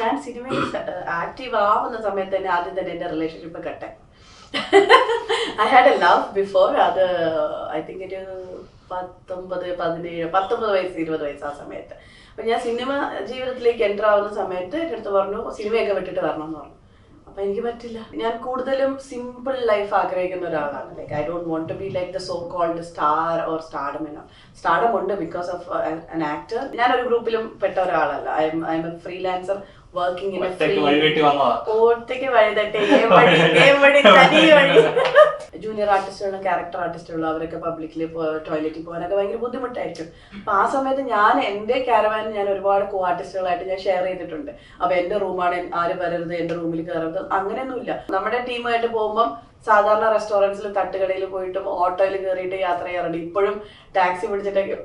ഞാൻ സിനിമയിൽ ആക്റ്റീവ് ആവുന്ന സമയത്ത് തന്നെ ആദ്യം തന്നെ എന്റെ relationship കട്ടെ. I had a love before അത് ഐ തിങ്ക് ഒരു പത്തൊമ്പത് പതിനേഴ് പത്തൊമ്പത് വയസ്സ് ഇരുപത് വയസ്സ് ആ സമയത്ത്. അപ്പൊ ഞാൻ സിനിമ ജീവിതത്തിലേക്ക് എന്റർ ആവുന്ന സമയത്ത് എന്റെ അടുത്ത് പറഞ്ഞു സിനിമയൊക്കെ വിട്ടിട്ട് വരണം എന്ന് പറഞ്ഞു. അപ്പൊ എനിക്ക് പറ്റില്ല. ഞാൻ കൂടുതലും സിമ്പിൾ ലൈഫ് ആഗ്രഹിക്കുന്ന ഒരാളാണ്. Like I don't want to be like the so called star or stardom എന്നോ സ്റ്റാർഡം ഉണ്ട് ബിക്കോസ് ഓഫ് ആൻ ആക്ടർ ഞാൻ ഒരു ഗ്രൂപ്പിലും പെട്ട ഒരാളല്ല. I'm I'm a freelancer working വഴുതട്ടെ വഴി ജൂനിയർ ആർട്ടിസ്റ്റുകളും ക്യാരക്ടർ ആർട്ടിസ്റ്റുകളും അവരൊക്കെ പബ്ലിക്കിൽ ടോയ്ലറ്റിൽ പോകാനൊക്കെ ഭയങ്കര ബുദ്ധിമുട്ടായിരിക്കും. അപ്പൊ ആ സമയത്ത് ഞാൻ എന്റെ ക്യാരവാൻ ഞാൻ ഒരുപാട് കോ ആർട്ടിസ്റ്റുകളായിട്ട് ഞാൻ ഷെയർ ചെയ്തിട്ടുണ്ട്. അപ്പൊ എന്റെ റൂമാണ് ആരും വരരുത് എന്റെ റൂമിൽ കയറരുത് അങ്ങനെയൊന്നുമില്ല. നമ്മുടെ ടീമായിട്ട് പോകുമ്പോൾ സാധാരണ റെസ്റ്റോറന്റ്സിലും തട്ടുകടയിൽ പോയിട്ടും ഓട്ടോയിൽ കയറിയിട്ട് യാത്ര ചെയ്യാറുണ്ട്. ഇപ്പോഴും ടാക്സി പിടിച്ചിട്ടൊക്കെ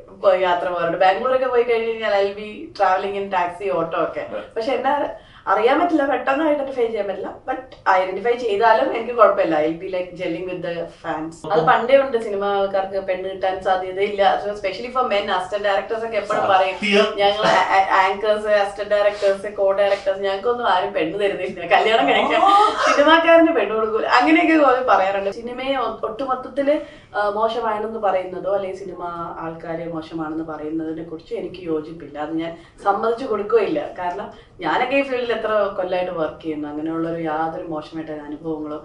യാത്ര പോകാറുണ്ട്. ബാംഗ്ലൂരൊക്കെ പോയി കഴിഞ്ഞ് കഴിഞ്ഞാൽ I be travelling in taxi auto ഒക്കെ. പക്ഷെ എന്നെ അറിയാൻ പറ്റില്ല പെട്ടെന്ന് ഐഡന്റിഫൈ ചെയ്യാൻ പറ്റില്ല ബട്ട് ഐഡന്റിഫൈ ചെയ്താലും എനിക്ക് കുഴപ്പമില്ല. I be like jelling with the fans അത് പണ്ടേ ഉണ്ട് സിനിമാക്കാർക്ക് പെണ്ണ് കിട്ടാൻ സാധ്യതയില്ല. Specially for men assistant directors ഒക്കെ എപ്പോഴും പറയും. ഞങ്ങൾ anchors assistant directors co directors ഞങ്ങൾക്കൊന്നും ആരും പെണ്ണ് തരുന്നില്ല. കല്യാണം കഴിക്കാൻ സിനിമാക്കാരന് പെണ്ണ് കൊടുക്കൂല. അങ്ങനെയൊക്കെ പറയാറുണ്ട്. സിനിമയെ ഒട്ടുമൊത്തത്തിൽ മോശമാണെന്ന് പറയുന്നതോ അല്ലെങ്കിൽ സിനിമ ആൾക്കാരെ മോശമാണെന്ന് പറയുന്നതിനെ കുറിച്ച് എനിക്ക് യോജിപ്പില്ല. അത് ഞാൻ സമ്മതിച്ചു കൊടുക്കുകയില്ല. കാരണം ഞാനൊക്കെ ഈ ഫീൽഡിൽ എത്ര കൊല്ലമായിട്ട് വർക്ക് ചെയ്യുന്നു? അങ്ങനെയുള്ളൊരു യാതൊരു മോശമായിട്ടുള്ള അനുഭവങ്ങളോ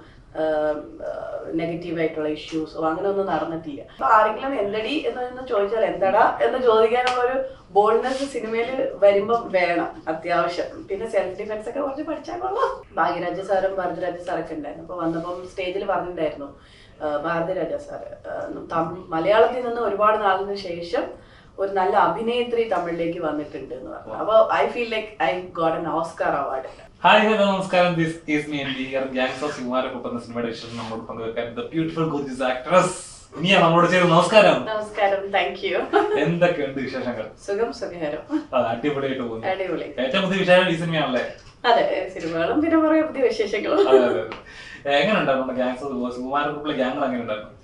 നെഗറ്റീവായിട്ടുള്ള ഇഷ്യൂസോ അങ്ങനെ ഒന്നും നടന്നിട്ടില്ല. അപ്പൊ ആരെങ്കിലും എന്തടി എന്ന് ചോദിച്ചാൽ എന്തടാ എന്ന് ചോദിക്കാനുള്ള ഒരു ബോൾഡ്നെസ് സിനിമയിൽ വരുമ്പം വേണം അത്യാവശ്യം. പിന്നെ സെൽഫ് ഡിഫൻസ് ഒക്കെ കുറച്ച് പഠിച്ചാൽ കൊള്ളാം. ഭാഗ്യരാജ സാറും ഭാരതരാജ സാറൊക്കെ ഉണ്ടായിരുന്നു. അപ്പൊ വന്നപ്പം സ്റ്റേജിൽ പറഞ്ഞിട്ടുണ്ടായിരുന്നു ഭാരതരാജ സാറ് ആ, മലയാളത്തിൽ നിന്ന് ഒരുപാട് നാളിന് ശേഷം ഒരു നല്ല അഭിനേത്രി തമിഴിലേക്ക് വന്നിട്ടുണ്ട് എന്ന് പറഞ്ഞു അപ്പൊ I feel like I got an Oscar award hi hello നമസ്കാരം. This is me and dear gangs of സിംഹാരക്കൊപ്പം എന്ന സിനിമയുടെ വിഷയം നമ്മോട് പങ്കുവെക്കാൻ the beautiful gorgeous actress Iniya നമ്മോട് ചേർന്ന് നമസ്കാരം. നമസ്കാരം താങ്ക് യു എന്തൊക്കെയുണ്ട് വിശേഷങ്ങൾ? സുഖം സുഖകരം. അടിപൊളിയായിട്ട് പോകുന്നു. അടിപൊളി. ഏറ്റവും പുതിയ വിശേഷം ഈ സിനിമയാണല്ലേ? അതെ സിനിമകളും പിന്നെ പുതിയ വിശേഷങ്ങളും. അതെ അതെ അതെ. എങ്ങനെ ഉണ്ടായിരുന്നു ഗ്യാങ്സ് ഓഫ് സുകുമാരക്കുപ്പിലെ ഗ്യാങ്ങൾ എങ്ങനെ ഉണ്ടായിരുന്നു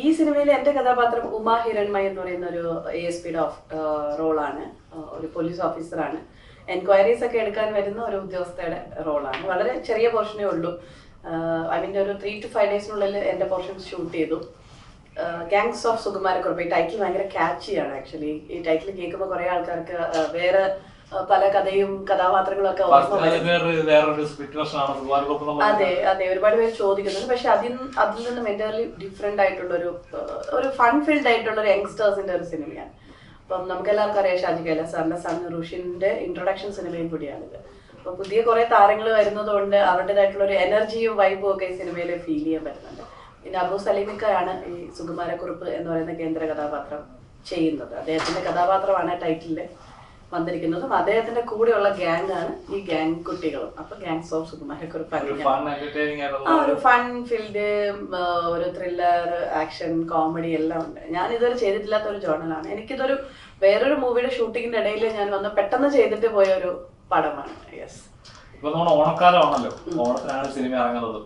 ഈ സിനിമയിലെ എന്റെ കഥാപാത്രം ഉമാ ഹിരൺമയ എന്ന് പറയുന്ന ഒരു എ എസ് പിയുടെ റോളാണ്. ഒരു പോലീസ് ഓഫീസറാണ്. എൻക്വയറീസ് ഒക്കെ എടുക്കാൻ വരുന്ന ഒരു ഉദ്യോഗസ്ഥയുടെ റോളാണ്. വളരെ ചെറിയ പോർഷനേ ഉള്ളൂ. ഐ മീൻ ഒരു ത്രീ ടു ഫൈവ് ഡേയ്സിനുള്ളിൽ എന്റെ പോർഷൻ ഷൂട്ട് ചെയ്തു. ഗാങ്സ് ഓഫ് സുകുമാരക്കുറുപ്പ് ഈ ടൈറ്റിൽ ഭയങ്കര ക്യാച്ചിയാണ് ആക്ച്വലി ഈ ടൈറ്റിൽ കേൾക്കുമ്പോൾ കുറെ ആൾക്കാർക്ക് വേറെ പല കഥയും കഥാപാത്രങ്ങളും ഒക്കെ അത് അതെ ഒരുപാട് പേര് ചോദിക്കുന്നുണ്ട്. പക്ഷെ അതിൽ അതിൽ നിന്നും എന്റയർലി ഡിഫറെന്റ് ആയിട്ടുള്ള ഒരു ഒരു ഫൺ ഫീൽഡ് ആയിട്ടുള്ള ഒരു യങ്സ്റ്റേഴ്സിന്റെ ഒരു സിനിമയാണ്. അപ്പം നമുക്ക് എല്ലാവർക്കും അറിയാം ഷാജി കൈല സാറിന്റെ സൺ ഋഷിന്റെ ഇൻട്രൊഡക്ഷൻ സിനിമയും കൂടിയാണിത്. അപ്പൊ പുതിയ കുറെ താരങ്ങൾ വരുന്നതുകൊണ്ട് അവരുടേതായിട്ടുള്ള ഒരു എനർജിയും വൈബും ഒക്കെ ഈ സിനിമയിൽ ഫീൽ ചെയ്യാൻ പറ്റുന്നുണ്ട്. പിന്നെ അബു സലീമിക്കയാണ് ഈ സുകുമാരക്കുറുപ്പ് എന്ന് പറയുന്ന കേന്ദ്ര കഥാപാത്രം ചെയ്യുന്നത്. അദ്ദേഹത്തിന്റെ കഥാപാത്രമാണ് ടൈറ്റിലിൽ വന്നിരിക്കുന്നതും. അദ്ദേഹത്തിന്റെ കൂടെയുള്ള ഗ്യാങ് ആണ് ഈ ഗ്യാങ് കുട്ടികളും. അപ്പൊ ഗ്യാങ്സ് ഓഫ് സുകുമാരൊക്കെ ഒരു ആ ഒരു ഫൺ ഫീൽഡ് ഒരു ത്രില്ലർ ആക്ഷൻ കോമഡി എല്ലാം ഉണ്ട്. ഞാൻ ഇതുവരെ ചെയ്തിട്ടില്ലാത്ത ഒരു ജോണലാണ് എനിക്കിതൊരു വേറൊരു മൂവിയുടെ ഷൂട്ടിങ്ങിന്റെ ഇടയിൽ ഞാൻ വന്ന് പെട്ടെന്ന് ചെയ്തിട്ട് പോയ ഒരു പടമാണ്. യെസ് ഇപ്പൊ നമ്മുടെ ഓണക്കാലമാണല്ലോ. ഓണത്തിനാണ് സിനിമ ഇറങ്ങുന്നത്.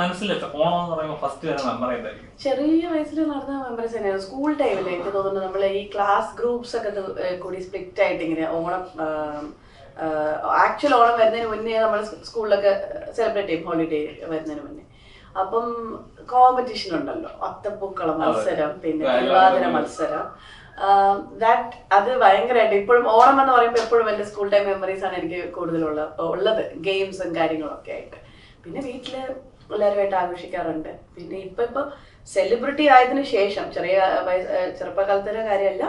മനസ്സിലെത്ത. ഓണം എന്ന് പറയുമ്പോൾ ഫസ്റ്റ് വരുന്ന മെമ്മറി എന്തായിരിക്കും ചെറിയ വയസ്സിൽ നടന്ന മെമ്പറീസ് തന്നെയാണ്. സ്കൂൾ ടൈമിൽ എനിക്ക് തോന്നുന്നു നമ്മൾ ഈ ക്ലാസ് ഗ്രൂപ്പ്സ് ഒക്കെ കൂടി സ്പ്ലിറ്റ് ആയിട്ട് ഇങ്ങനെ ഓണം ആക്ച്വൽ ഓണം വരുന്നതിന് മുന്നേ നമ്മൾ സ്കൂളിലൊക്കെ സെലിബ്രേറ്റ് ചെയ്യും. ഹോളിഡേ വരുന്നതിന് മുന്നേ. അപ്പം കോമ്പറ്റീഷൻ ഉണ്ടല്ലോ. അത്തപ്പൂക്കള മത്സരം പിന്നെ. തിരുവാതിര മത്സരം. ദാറ്റ് അത് ഭയങ്കരമായിട്ട് ഇപ്പോഴും ഓണം എന്ന് പറയുമ്പോൾ എപ്പോഴും എന്റെ സ്കൂൾ ടൈം മെമ്മറീസ് ആണ് എനിക്ക് കൂടുതലുള്ള ഉള്ളത്. ഗെയിംസും കാര്യങ്ങളൊക്കെ ആയിട്ട്. പിന്നെ വീട്ടിൽ എല്ലാവരുമായിട്ട് ആഘോഷിക്കാറുണ്ട്. പിന്നെ ഇപ്പൊ ഇപ്പൊ സെലിബ്രിറ്റി ആയതിനു ശേഷം ചെറിയ ഏഹ് കാര്യമല്ല.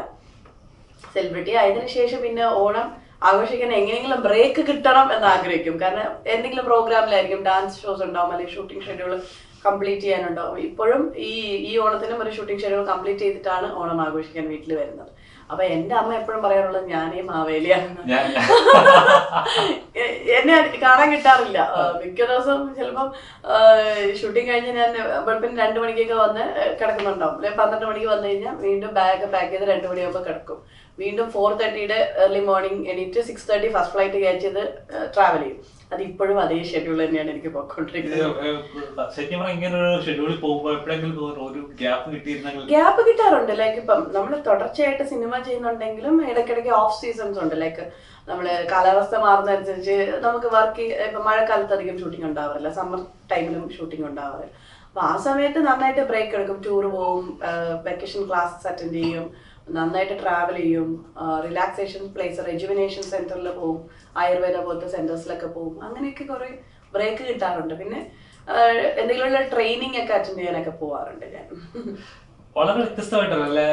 സെലിബ്രിറ്റി ആയതിനു ശേഷം പിന്നെ ഓണം ആഘോഷിക്കാൻ എങ്ങനെയെങ്കിലും ബ്രേക്ക് കിട്ടണം എന്ന് ആഗ്രഹിക്കും. കാരണം എന്തെങ്കിലും പ്രോഗ്രാമിലായിരിക്കും ഡാൻസ് ഷോസ് ഉണ്ടാവും അല്ലെങ്കിൽ ഷൂട്ടിംഗ് ഷെഡ്യൂൾ കംപ്ലീറ്റ് ചെയ്യാനുണ്ടാവും. ഇപ്പോഴും ഈ ഈ ഓണത്തിനും ഒരു ഷൂട്ടിംഗ് ഷെഡ്യൂൾ കംപ്ലീറ്റ് ചെയ്തിട്ടാണ് ഓണം ആഘോഷിക്കാൻ വീട്ടിൽ വരുന്നത്. അപ്പൊ എന്റെ അമ്മ എപ്പോഴും പറയാറുള്ളത് ഞാനേ മാവേലിയാണ് എന്നെ കാണാൻ കിട്ടാറില്ല. മിക്ക ദിവസം ചിലപ്പം ഷൂട്ടിംഗ് കഴിഞ്ഞ് ഞാൻ വെളുപ്പിന് രണ്ടു മണിക്കൊക്കെ വന്ന് കിടക്കുന്നുണ്ടാവും. അല്ലെങ്കിൽ പന്ത്രണ്ട് മണിക്ക് വന്നു കഴിഞ്ഞാൽ വീണ്ടും ബാഗ് പാക്ക് ചെയ്ത് രണ്ടു മണിയാകുമ്പോൾ കിടക്കും. വീണ്ടും ഫോർ തേർട്ടിയുടെ ഏർലി മോർണിംഗ് എണീറ്റ് six thirty first flight catch ചെയ്ത് ട്രാവൽ ചെയ്യും. അത് ഇപ്പോഴും അതേ ഷെഡ്യൂൾ തന്നെയാണ് എനിക്ക് പോയിക്കൊണ്ടിരിക്കുന്നത്. ശരിക്കും ഇങ്ങനെ ഒരു ഷെഡ്യൂളിൽ പോകുമ്പോൾ എപ്പോഴെങ്കിലും ഒരു ഗ്യാപ്പ് കിട്ടിയിരുന്നെങ്കിൽ ഗ്യാപ്പ് കിട്ടാറുണ്ട്. ലൈക്ക് ഇപ്പം നമ്മൾ തുടർച്ചയായിട്ട് സിനിമ ചെയ്യുന്നുണ്ടെങ്കിലും ഇടയ്ക്കിടയ്ക്ക് ഓഫ് സീസൺസ് ഉണ്ട്. ലൈക്ക് നമ്മൾ കാലാവസ്ഥ മാറുന്നതനുസരിച്ച് നമുക്ക് വർക്ക് ഇപ്പം മഴക്കാലത്ത് അധികം ഷൂട്ടിംഗ് ഉണ്ടാവാറില്ല. സമ്മർ ടൈമിലും ഷൂട്ടിംഗ് ഉണ്ടാവാറില്ല. അപ്പൊ ആ സമയത്ത് നന്നായിട്ട് ബ്രേക്ക് എടുക്കും. ടൂർ പോവും വെക്കേഷൻ ക്ലാസ്സസ് അറ്റൻഡ് ചെയ്യും. നന്നായിട്ട് ട്രാവൽ ചെയ്യും. റിലാക്സേഷൻ പ്ലേസ് റെജുവിനേഷൻ സെന്ററിൽ പോവും. ആയുർവേദ പോലത്തെ സെന്റേഴ്സിലൊക്കെ പോവും. അങ്ങനെയൊക്കെ കുറെ ബ്രേക്ക് കിട്ടാറുണ്ട്. പിന്നെ എന്തെങ്കിലുമുള്ള എന്തെങ്കിലും ട്രെയിനിങ് ഒക്കെ അറ്റൻഡ് ചെയ്യാനൊക്കെ പോവാറുണ്ട് ഞാൻ. വളരെ വ്യത്യസ്തമായിട്ടല്ലേ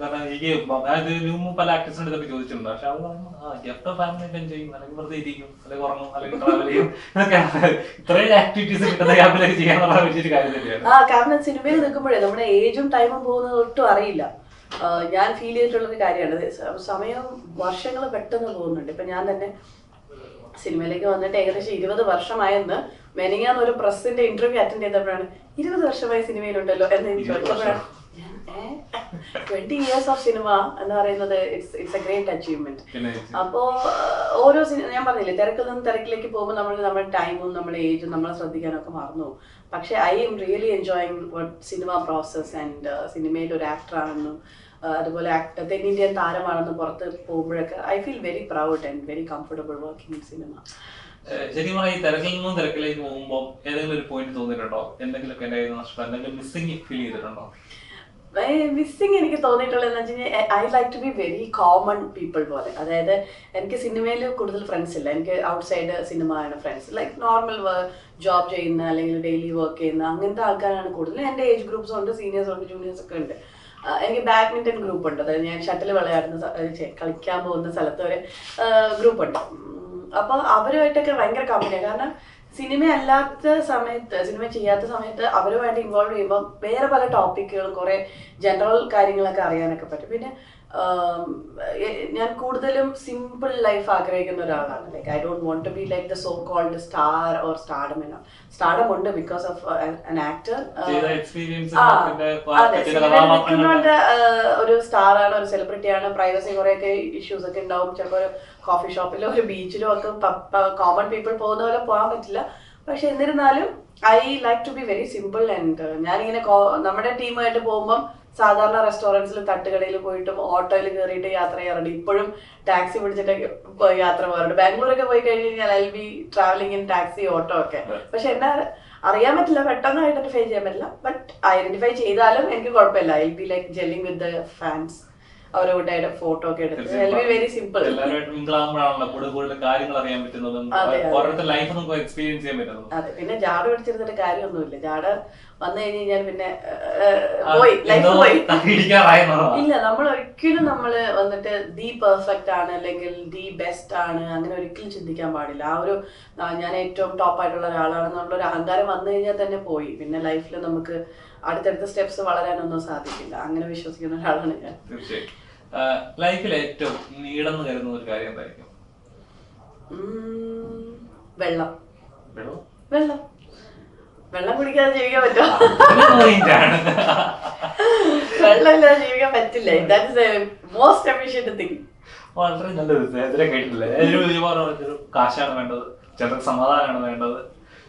കാരണം എനിക്ക് ഞാൻ പല ആക്ടേഴ്സിനോട് ഇതൊക്കെ ചോദിച്ചിട്ടുണ്ട്. പക്ഷെ അവർ പറഞ്ഞു ആ എപ്പോ ഫാമിലി എൻജോയ് ചെയ്യും? അല്ലെങ്കിൽ വെറുതെ ഇരിക്കും അല്ലെങ്കിൽ ഉറങ്ങും അല്ലെങ്കിൽ ട്രാവൽ ചെയ്യും. എന്നൊക്കെയാണ് ഇത്രയും ആക്ടിവിറ്റീസ് കിട്ടുന്ന ക്യാമ്പിലേക്ക് ചെയ്യാന്നുള്ള വലിയൊരു കാര്യം തന്നെയാണ്. ആ കാരണം സിനിമയിൽ നിൽക്കുമ്പോഴേ നമ്മുടെ ഏജും ടൈമും പോകുന്നത് ഒട്ടും അറിയില്ല. ഞാൻ ഫീൽ ചെയ്തിട്ടുള്ളൊരു കാര്യമാണ്. സമയം വർഷങ്ങൾ പെട്ടെന്ന് പോകുന്നുണ്ട്. ഇപ്പൊ ഞാൻ തന്നെ സിനിമയിലേക്ക് വന്നിട്ട് ഏകദേശം ഇരുപത് വർഷമായെന്ന് മെനിങ്ങാന്ന് ഒരു പ്രസിന്റെ ഇന്റർവ്യൂ അറ്റൻഡ് ചെയ്തപ്പോഴാണ് ഇരുപത് വർഷമായി സിനിമയിലുണ്ടല്ലോ എന്ന് എനിക്ക് ട്വന്റി ഇയേഴ്സ് ഓഫ് സിനിമ എന്ന് പറയുന്നത് it's it's a great achievement അപ്പോ ഓരോ സിനിമ ഞാൻ പറഞ്ഞില്ലേ തിരക്കിൽ നിന്നും തിരക്കിലേക്ക് പോകുമ്പോൾ നമ്മൾ നമ്മുടെ ടൈമും നമ്മുടെ ഏജും നമ്മളെ ശ്രദ്ധിക്കാനൊക്കെ മറന്നു. പക്ഷെ I'm really enjoying cinema process and സിനിമയിൽ ഒരു ആക്ടർ ആണെന്നും അതുപോലെ ആക്ടർ തെന്നിന്ത്യൻ താരമാണെന്നും പുറത്ത് പോകുമ്പോഴൊക്കെ I feel very proud and very comfortable working in cinema ശരിക്കും ഈ തിരക്കിൽ നിന്നും തിരക്കിലേക്ക് പോകുമ്പോൾ ഏതെങ്കിലും ഒരു പോയിന്റ് തോന്നിയിട്ടുണ്ടോ? എന്തെങ്കിലുമൊക്കെ എന്റെ കയ്യിൽ എന്തെങ്കിലും മിസ്സിങ് ഫീൽ ചെയ്തിട്ടുണ്ടോ? മിസ്സിങ് എനിക്ക് തോന്നിയിട്ടുള്ളതെന്ന് വെച്ച് കഴിഞ്ഞാൽ I like to be very common people പോലെ. അതായത് എനിക്ക് സിനിമയിൽ കൂടുതൽ ഫ്രണ്ട്സ് ഇല്ല. എനിക്ക് ഔട്ട്സൈഡ് സിനിമ ആണ് ഫ്രണ്ട്സ് ലൈക്ക് നോർമൽ ജോബ് ചെയ്യുന്ന അല്ലെങ്കിൽ ഡെയിലി വർക്ക് ചെയ്യുന്ന അങ്ങനത്തെ ആൾക്കാരാണ് കൂടുതൽ എന്റെ ഏജ് ഗ്രൂപ്പ്സ് ഉണ്ട് സീനിയേഴ്സ് ഉണ്ട് ജൂനിയേഴ്സ് ഒക്കെ ഉണ്ട്. എനിക്ക് ബാഡ്മിന്റൺ ഗ്രൂപ്പ് ഉണ്ട്. അതായത് ഞാൻ ഷട്ടിൽ വിളയാടുന്ന കളിക്കാൻ പോകുന്ന സ്ഥലത്ത് ഒരു ഗ്രൂപ്പ് ഉണ്ട്. അപ്പോൾ അവരുമായിട്ടൊക്കെ ഭയങ്കര കമ്പനിയാണ് കാരണം സിനിമ അല്ലാത്ത സമയത്ത് സിനിമ ചെയ്യാത്ത സമയത്ത് അവരുമായിട്ട് ഇൻവോൾവ് ചെയ്യുമ്പോൾ വേറെ പല ടോപ്പിക്കുകളും കുറെ ജനറൽ കാര്യങ്ങളൊക്കെ അറിയാനൊക്കെ പറ്റും. പിന്നെ ഞാൻ കൂടുതലും സിമ്പിൾ ലൈഫ് ആഗ്രഹിക്കുന്ന ഒരാളാണ്. Like I don't want to be like the so called star or stardom എന്ന സ്റ്റാർഡം ഉണ്ട് because of an actor ah, ഒരു സ്റ്റാർ ആണ് ഒരു സെലിബ്രിറ്റി ആണ്. പ്രൈവസി കുറെയൊക്കെ ഇഷ്യൂസ് ഒക്കെ ഉണ്ടാവും. ചിലപ്പോൾ ഒരു കോഫി ഷോപ്പിലോ ഒരു ബീച്ചിലോ ഒക്കെ കോമൺ പീപ്പിൾ പോകുന്ന പോലെ പോകാൻ പറ്റില്ല. പക്ഷെ എന്നിരുന്നാലും I like to be very simple and ഞാനിങ്ങനെ നമ്മുടെ ടീമായിട്ട് പോകുമ്പം സാധാരണ റെസ്റ്റോറന്റ്സിലും തട്ടുകടയിൽ പോയിട്ടും ഓട്ടോയിൽ കയറിയിട്ട് യാത്ര ചെയ്യാറുണ്ട്. ഇപ്പോഴും ടാക്സി പിടിച്ചിട്ടൊക്കെ യാത്ര പോകാറുണ്ട്. ബാംഗ്ലൂരൊക്കെ പോയി കഴിഞ്ഞ് കഴിഞ്ഞാൽ I be travelling in taxi auto ഒക്കെ. പക്ഷെ എന്നാ അറിയാൻ പറ്റില്ല പെട്ടെന്ന് ഐഡന്റിഫൈ ചെയ്യാൻ പറ്റില്ല. ബട്ട് ഐഡന്റിഫൈ ചെയ്താലും എനിക്ക് കുഴപ്പമില്ല. I be like jelling with the fans അവരുടെ കൂടെ ഫോട്ടോ ഒക്കെ എടുത്ത്. ഐ ബി വെരി സിമ്പിൾ അതെ. പിന്നെ ജാട പിടിച്ചിരുന്നിട്ട് കാര്യമൊന്നുമില്ല. ജാട വന്നു കഴിഞ്ഞ് കഴിഞ്ഞാൽ പിന്നെ പോയി ലൈഫ് പോയി. ഇല്ല നമ്മൾ ഒരിക്കലും നമ്മൾ വന്നിട്ട് ദി പെർഫെക്റ്റ് ആണ് അല്ലെങ്കിൽ ദി ബെസ്റ്റ് ആണ് അങ്ങനെ ഒരിക്കലും ചിന്തിക്കാൻ പാടില്ല. ആ ഒരു ഞാൻ ഏറ്റവും ടോപ്പ് ആയിട്ടുള്ള ഒരാളാണെന്നുള്ള ഒരു അഹങ്കാരം വന്നു കഴിഞ്ഞാൽ തന്നെ പോയി. പിന്നെ ലൈഫിൽ നമുക്ക് അടുത്തടുത്ത സ്റ്റെപ്സ് വളരാനൊന്നും സാധിക്കില്ല. അങ്ങനെ വിശ്വസിക്കുന്ന ഒരാളാണ് ഞാൻ. ലൈഫിൽ ഏറ്റവും നീളെന്ന് കരുതുന്ന ഒരു കാര്യം എന്തായിരിക്കും? വെള്ളം? വെള്ളം? വെള്ളം കുടിക്കാതെ ജീവിക്കാൻ പറ്റുമോ? വെള്ളമില്ലാതെ ജീവിക്കാൻ പറ്റില്ല. ദാറ്റ് മോസ്റ്റ് എഫിഷ്യന്റ് തിങ് വളരെ നല്ലത് ഇതിനെ കേട്ടിട്ടില്ല? ഒരു കാശാണ് വേണ്ടത്. ചിലർക്ക് സമാധാനമാണ് വേണ്ടത്.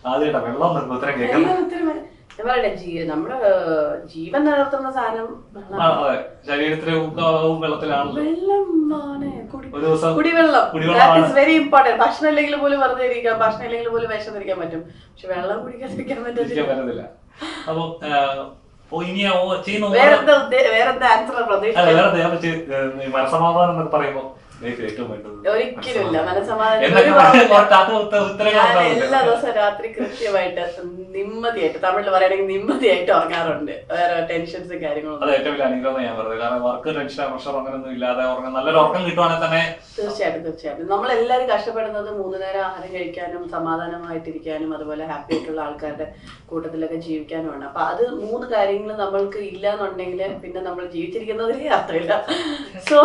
ആദ്യമായിട്ടാ വെള്ളം നിർബന്ധം കേൾക്കുന്നത്. ഞാൻ പറയട്ടെ ജീ ജീവൻ നിലനിർത്തുന്ന സാധനം ശരീരത്തിലെ വെള്ളത്തിലാണ് വെള്ളമാണ് കുടി ഒരു ദിവസം കുടിവെള്ളം. കുടിവെള്ളമാണ്. വെരി ഇമ്പോർട്ടന്റ് ഭക്ഷണം ഇല്ലെങ്കിൽ പോലും വെറുതെ ഇരിക്കാം. ഭക്ഷണം ഇല്ലെങ്കിൽ പോലും പറ്റും. പക്ഷെ വെള്ളം കുടിക്കാതിരിക്കാൻ പറ്റില്ല അപ്പൊ മനസമാധാനം എന്നൊക്കെ പറയുമ്പോ ലൈഫ് ഏറ്റവും വേണ്ടത് ഒരിക്കലും ഇല്ല മനസ്സമാധാനം. എല്ലാ ദിവസവും രാത്രി കൃത്യമായിട്ട് നിമ്മതിയായിട്ട് തമിഴിൽ പറയുകയാണെങ്കിൽ നിമ്മതിയായിട്ട് ഉറങ്ങാറുണ്ട്. വേറെ ടെൻഷൻസ് കാര്യങ്ങളും അത് ഏറ്റവും വലിയ അനുഗ്രഹം ഞാൻ പറഞ്ഞത്. കാരണം വർക്ക് ടെൻഷൻ പ്രഷർ അങ്ങനെയൊന്നും ഇല്ലാതെ ഉറങ്ങാൻ നല്ലൊരു ഉറക്കം കിട്ടുവാണെങ്കിൽ തന്നെ തീർച്ചയായിട്ടും തീർച്ചയായിട്ടും. നമ്മൾ എല്ലാവരും കഷ്ടപ്പെടുന്നത് മൂന്ന് നേരം ആഹാരം കഴിക്കാനും സമാധാനമായിട്ടിരിക്കാനും അതുപോലെ ഹാപ്പി ആയിട്ടുള്ള ആൾക്കാരുടെ കൂട്ടത്തിലൊക്കെ ജീവിക്കാനുമാണ്. അപ്പൊ അത് മൂന്ന് കാര്യങ്ങൾ നമ്മൾക്ക് ഇല്ല എന്നുണ്ടെങ്കിൽ പിന്നെ നമ്മൾ ജീവിച്ചിരിക്കുന്നതിലേ അർത്ഥമില്ല സോ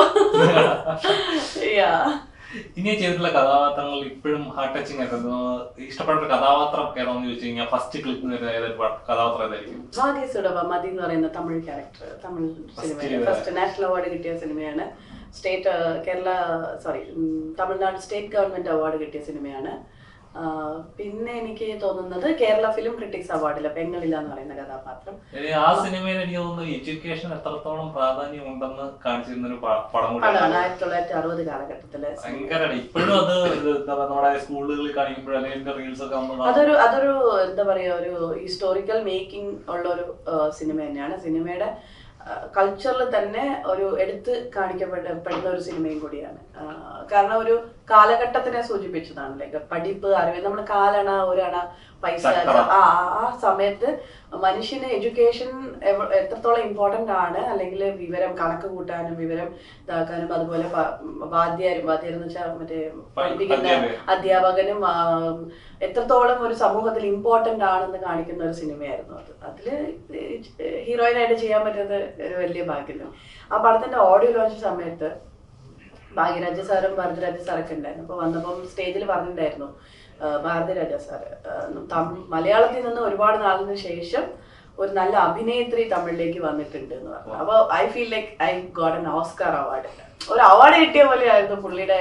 ഇനി ചെയ്തിട്ടുള്ള കഥാപാത്രങ്ങൾ ഇപ്പോഴും ഹാർട്ട് ടച്ചിങ് ആയിട്ട് തോന്നുന്നു. ഇഷ്ടപ്പെട്ട ഒരു കഥാപാത്രം ഏതാണെന്ന് ചോദിച്ചു കഴിഞ്ഞാൽ ഫസ്റ്റ് ക്ലിക്ക് വരുന്ന ഏതൊരു പ- കഥാപാത്രം ഏതായിരിക്കും? ഭാഗ്യസുടവ മതി എന്ന് പറയുന്ന തമിഴ് ക്യാരക്ടർ തമിഴ് സിനിമയാണ് ഫസ്റ്റ് നാഷണൽ അവാർഡ് കിട്ടിയ സിനിമയാണ് state Kerala sorry Tamil Nadu state government award കിട്ടിയ സിനിമയാണ് പിന്നെ എനിക്ക് തോന്നുന്നത് കേരള ഫിലിം ക്രിട്ടിക്സ് അവാർഡിലെ പെങ്ങളില്ല എന്ന് പറയുന്ന കഥാപാത്രം. ആ സിനിമയിൽ എനിക്ക് തോന്നുന്നു എഡ്യൂക്കേഷൻ എത്രത്തോളം പ്രാധാന്യം ഉണ്ടെന്ന് കാണിച്ചിരുന്ന ഒരു പടം പടമാണ് ആയിരത്തി തൊള്ളായിരത്തി അറുപത് കാലഘട്ടത്തിൽ. ഇപ്പോഴും അത് നമ്മുടെ സ്കൂളുകളിൽ കാണിക്കുമ്പോഴും അല്ലെങ്കിൽ റീൽസ് ഒക്കെ അതൊരു അതൊരു എന്താ പറയാ ഒരു ഹിസ്റ്റോറിക്കൽ മേക്കിംഗ് ഉള്ള ഒരു സിനിമ തന്നെയാണ്. സിനിമയുടെ കൾച്ചറിൽ തന്നെ ഒരു എടുത്ത് കാണിക്കപ്പെടുന്ന ഒരു സിനിമയും കൂടിയാണ്. കാരണം ഒരു കാലഘട്ടത്തിനെ സൂചിപ്പിച്ചതാണ്. ലൈക്ക് പഠിപ്പ് അറിവ്. നമ്മൾ കാലണ ഒരണ പൈസ ആ സമയത്ത് മനുഷ്യന് എഡ്യൂക്കേഷൻ എത്രത്തോളം ഇമ്പോർട്ടന്റ് ആണ് അല്ലെങ്കിൽ വിവരം കണക്ക് കൂട്ടാനും വിവരം ഇതാക്കാനും അതുപോലെ വാദ്യാരും വാദ്യർ എന്ന് വെച്ചാൽ മറ്റേ പഠിപ്പിക്കുന്ന അധ്യാപകനും എത്രത്തോളം ഒരു സമൂഹത്തിൽ ഇമ്പോർട്ടന്റ് ആണെന്ന് കാണിക്കുന്ന ഒരു സിനിമയായിരുന്നു അത്. അതിൽ ഹീറോയിനായിട്ട് ചെയ്യാൻ പറ്റുന്നത് ഒരു വലിയ ഭാഗ്യം ആ പടത്തിന്റെ ഓഡിയോ ലോഞ്ച് സമയത്ത് ഭാഗ്യരാജ സാറും ഭരതരാജ സാറൊക്കെ ഉണ്ടായിരുന്നു. അപ്പോൾ വന്നപ്പം സ്റ്റേജിൽ പറഞ്ഞിട്ടുണ്ടായിരുന്നു. ഭാരതരാജ സാറ് മലയാളത്തിൽ നിന്ന് ഒരുപാട് നാളിന് ശേഷം ഒരു നല്ല അഭിനേത്രി തമിഴിലേക്ക് വന്നിട്ടുണ്ട് എന്ന് പറഞ്ഞു. അപ്പൊ I feel like I got an Oscar award ഒരു അവാർഡ് കിട്ടിയ പോലെയായിരുന്നു പുള്ളിയുടെ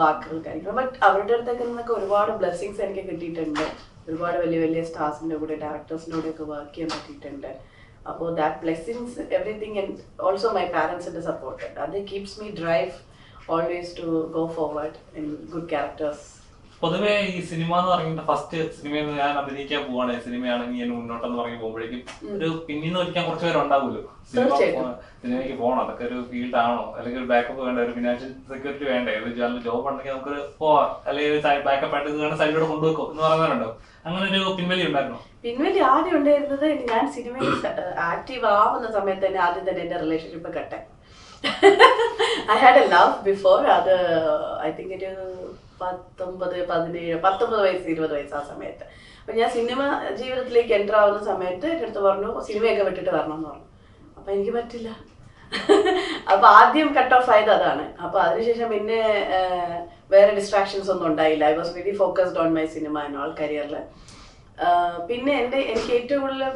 വാക്കുകൾ കാര്യങ്ങൾ ബട്ട് അവരുടെ അടുത്തൊക്കെ നിന്നൊക്കെ ഒരുപാട് ബ്ലെസ്സിങ്സ് എനിക്ക് കിട്ടിയിട്ടുണ്ട്. ഒരുപാട് വലിയ വലിയ സ്റ്റാർസിന്റെ കൂടെ ഡയറക്ടേഴ്സിന്റെ കൂടെ ഒക്കെ വർക്ക് ചെയ്യാൻ പറ്റിയിട്ടുണ്ട്. അപ്പോൾ that blessings everything and also my പാരൻസിന്റെ support അത് keeps me drive always to go forward in good characters പൊതുവേ ഈ സിനിമ എന്ന് പറയുന്നത് ഫസ്റ്റ് സിനിമയിൽ ഞാൻ അഭിനയിക്കാൻ പോവാണ്. സിനിമയാണെങ്കിൽ ഞാൻ മുന്നോട്ടെന്ന് പറഞ്ഞ് പോകുമ്പോഴേക്കും ഒരു പിന്നീന്ന് ഒരിക്കാൻ കുറച്ച് പേര് ഉണ്ടാവുമല്ലോ സിനിമ സിനിമയ്ക്ക് പോകണം. അതൊക്കെ ഒരു ഫീൽഡ് ആണോ? അല്ലെങ്കിൽ ഒരു ബാക്കപ്പ് വേണ്ട? ഒരു ഫിനാൻഷ്യൽ സെക്യൂരിറ്റി വേണ്ടേ? ഒരു ജോബ് ഉണ്ടെങ്കിൽ നമുക്ക് പോവാം. അല്ലെങ്കിൽ ബാക്കപ്പ് ആയിട്ട് സൈഡിലൂടെ കൊണ്ടുവെക്കോ എന്ന് പറയുന്നവരുണ്ടോ അങ്ങനെ ഒരു പിൻവലി ഉണ്ടായിരുന്നു? പിൻവലി ആദ്യം ഉണ്ടായിരുന്നത് ഞാൻ സിനിമയിൽ ആക്റ്റീവ് ആവുന്ന സമയത്ത് തന്നെ ആദ്യം തന്നെ എന്റെ relationship കട്ടെ. I had a love before അത് ഐ തിങ്ക് ഒരു പത്തൊമ്പത് പതിനേഴ് പത്തൊമ്പത് വയസ്സ് ഇരുപത് വയസ്സ് ആ സമയത്ത്. അപ്പൊ ഞാൻ സിനിമ ജീവിതത്തിലേക്ക് എന്റർ ആവുന്ന സമയത്ത് എന്റെ അടുത്ത് പറഞ്ഞു സിനിമയൊക്കെ വിട്ടിട്ട് വരണം എന്ന് പറഞ്ഞു. അപ്പൊ എനിക്ക് പറ്റില്ല. അപ്പൊ ആദ്യം കട്ട് ഓഫ് ആയത് അതാണ്. അപ്പൊ അതിനുശേഷം പിന്നെ വേറെ ഡിസ്ട്രാക്ഷൻസ് ഒന്നും ഉണ്ടായില്ല. I was very focused on my cinema and all കരിയറിൽ പിന്നെ എന്റെ എനിക്ക് ഏറ്റവും കൂടുതൽ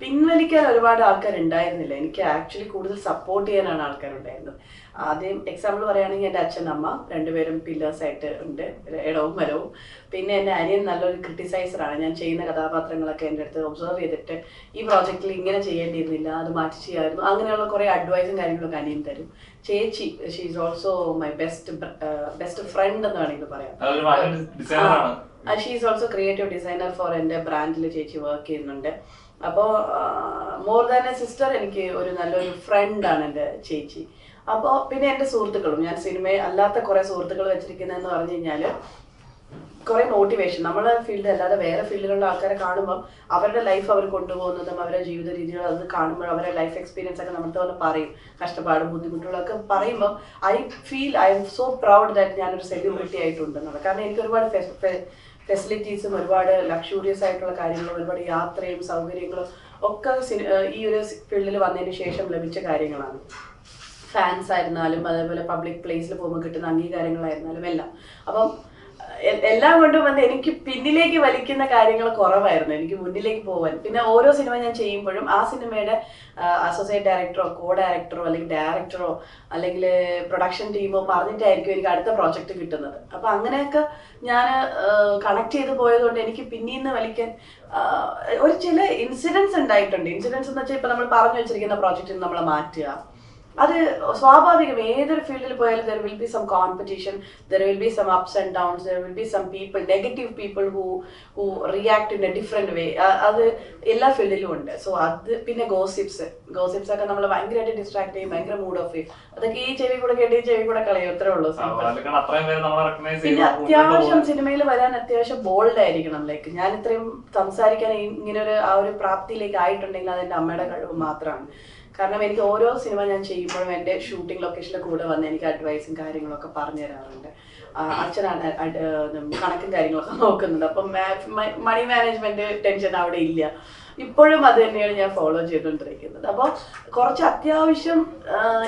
പിൻവലിക്കാൻ ഒരുപാട് ആൾക്കാർ ഉണ്ടായിരുന്നില്ല എനിക്ക് ആക്ച്വലി കൂടുതൽ സപ്പോർട്ട് ചെയ്യാനാണ് ആൾക്കാരുണ്ടായിരുന്നത്. ആദ്യം എക്സാമ്പിൾ പറയുകയാണെങ്കിൽ എന്റെ അച്ഛനമ്മ രണ്ടുപേരും പില്ലേഴ്സ് ആയിട്ട് ഉണ്ട്. ഇടവും വരവും. പിന്നെ എന്റെ അനിയൻ നല്ലൊരു ക്രിട്ടിസൈസറാണ് ഞാൻ ചെയ്യുന്ന കഥാപാത്രങ്ങളൊക്കെ എന്റെ അടുത്ത് ഒബ്സർവ് ചെയ്തിട്ട് ഈ പ്രോജക്റ്റിൽ ഇങ്ങനെ ചെയ്യേണ്ടിയിരുന്നില്ല അത് മാറ്റി ചെയ്യാമായിരുന്നു. അങ്ങനെയുള്ള കുറേ അഡ്വൈസും കാര്യങ്ങളൊക്കെ അനിയൻ തരും. ചേച്ചി she is also my best best friend എന്ന് വേണമെങ്കിൽ പറയാം. She is also creative designer for എന്റെ ബ്രാൻഡിൽ ചേച്ചി വർക്ക് ചെയ്യുന്നുണ്ട്. അപ്പോൾ മോർ ദാൻ എ സിസ്റ്റർ എനിക്ക് ഒരു നല്ലൊരു ഫ്രണ്ടാണ് എന്റെ ചേച്ചി. അപ്പോൾ പിന്നെ എന്റെ സുഹൃത്തുക്കളും ഞാൻ സിനിമ അല്ലാത്ത കുറേ സുഹൃത്തുക്കൾ വെച്ചിരിക്കുന്നതെന്ന് പറഞ്ഞു കഴിഞ്ഞാൽ കുറെ മോട്ടിവേഷൻ നമ്മളെ ഫീൽഡ് അല്ലാതെ വേറെ ഫീൽഡിലുള്ള ആൾക്കാരെ കാണുമ്പോൾ അവരുടെ ലൈഫ് അവർ കൊണ്ടുപോകുന്നതും അവരുടെ ജീവിത രീതികൾ അത് കാണുമ്പോൾ അവരുടെ ലൈഫ് എക്സ്പീരിയൻസ് ഒക്കെ നമ്മുടെ പോലെ പറയും. കഷ്ടപ്പാടും ബുദ്ധിമുട്ടുകളൊക്കെ പറയുമ്പോൾ I feel I'm so proud that ഞാനൊരു സെലിബ്രിറ്റി ആയിട്ടുണ്ടെന്നുള്ളത് കാരണം എനിക്ക് ഒരുപാട് ഫെസിലിറ്റീസും ഒരുപാട് ലക്ഷൂറിയസ് ആയിട്ടുള്ള കാര്യങ്ങളും ഒരുപാട് യാത്രയും സൗകര്യങ്ങളും ഒക്കെ ഈ ഒരു ഫീൽഡിൽ വന്നതിന് ശേഷം ലഭിച്ച കാര്യങ്ങളാണ്. ഫാൻസ് ആയിരുന്നാലും അതേപോലെ പബ്ലിക് പ്ലേസിൽ പോകുമ്പോൾ കിട്ടുന്ന അംഗീകാരങ്ങളായിരുന്നാലും എല്ലാം. അപ്പം എല്ലാം കൊണ്ടും വന്ന് എനിക്ക് പിന്നിലേക്ക് വലിക്കുന്ന കാര്യങ്ങൾ കുറവായിരുന്നു. എനിക്ക് മുന്നിലേക്ക് പോകാൻ പിന്നെ ഓരോ സിനിമ ഞാൻ ചെയ്യുമ്പോഴും ആ സിനിമയുടെ അസോസിയേറ്റ് ഡയറക്ടറോ കോ ഡയറക്ടറോ അല്ലെങ്കിൽ ഡയറക്ടറോ അല്ലെങ്കിൽ പ്രൊഡക്ഷൻ ടീമോ പറഞ്ഞിട്ടായിരിക്കും എനിക്ക് അടുത്ത പ്രോജക്റ്റ് കിട്ടുന്നത്. അപ്പൊ അങ്ങനെയൊക്കെ ഞാൻ കണക്ട് ചെയ്ത് പോയതുകൊണ്ട് എനിക്ക് പിന്നീന്ന് വലിക്കാൻ ഒരു ചില ഇൻസിഡൻസ് ഉണ്ടായിട്ടുണ്ട്. ഇൻസിഡൻസ് എന്ന് വെച്ചാൽ ഇപ്പൊ നമ്മൾ പറഞ്ഞു വെച്ചിരിക്കുന്ന പ്രോജക്റ്റിൽ നമ്മളെ മാറ്റുക. അത് സ്വാഭാവികം ഏതൊരു ഫീൽഡിൽ പോയാലും there will be some competition there will be some ups and downs there will be some people negative people who who react in a different way അത് എല്ലാ ഫീൽഡിലും ഉണ്ട്. സോ അത് പിന്നെ ഗോസിപ്സ് ഗോസിപ്സ് ഒക്കെ നമ്മൾ ഭയങ്കരമായിട്ട് ഡിസ്ട്രാക്ട് ചെയ്യും ഭയങ്കര മൂഡ് ഓഫ് ചെയ്യും. അതൊക്കെ ഈ ചെവി കൂടെ കേട്ട് ഈ ചെവി കൂടെ കളയും അത്രേ ഉള്ളൂ. പിന്നെ അത്യാവശ്യം സിനിമയിൽ വരാൻ അത്യാവശ്യം ബോൾഡ് ആയിരിക്കണം. ലൈക്ക് ഞാൻ ഇത്രയും സംസാരിക്കാൻ ഇങ്ങനെ ഒരു ആ ഒരു പ്രാപ്തിയിലേക്ക് ആയിട്ടുണ്ടെങ്കിൽ അത് എന്റെ അമ്മയുടെ കഴിവ് മാത്രമാണ്. കാരണം എനിക്ക് ഓരോ സിനിമ ഞാൻ ചെയ്യുമ്പോഴും എന്റെ ഷൂട്ടിംഗ് ലൊക്കേഷന്റെ കൂടെ വന്ന് എനിക്ക് അഡ്വൈസും കാര്യങ്ങളൊക്കെ പറഞ്ഞു തരാറുണ്ട്. അച്ഛനാണ് കണക്കും കാര്യങ്ങളൊക്കെ നോക്കുന്നുണ്ട്. അപ്പം മണി മാനേജ്മെന്റ് ടെൻഷൻ അവിടെ ഇല്ല. ഇപ്പോഴും അത് തന്നെയാണ് ഞാൻ ഫോളോ ചെയ്തുകൊണ്ടിരിക്കുന്നത്. അപ്പോൾ കുറച്ച് അത്യാവശ്യം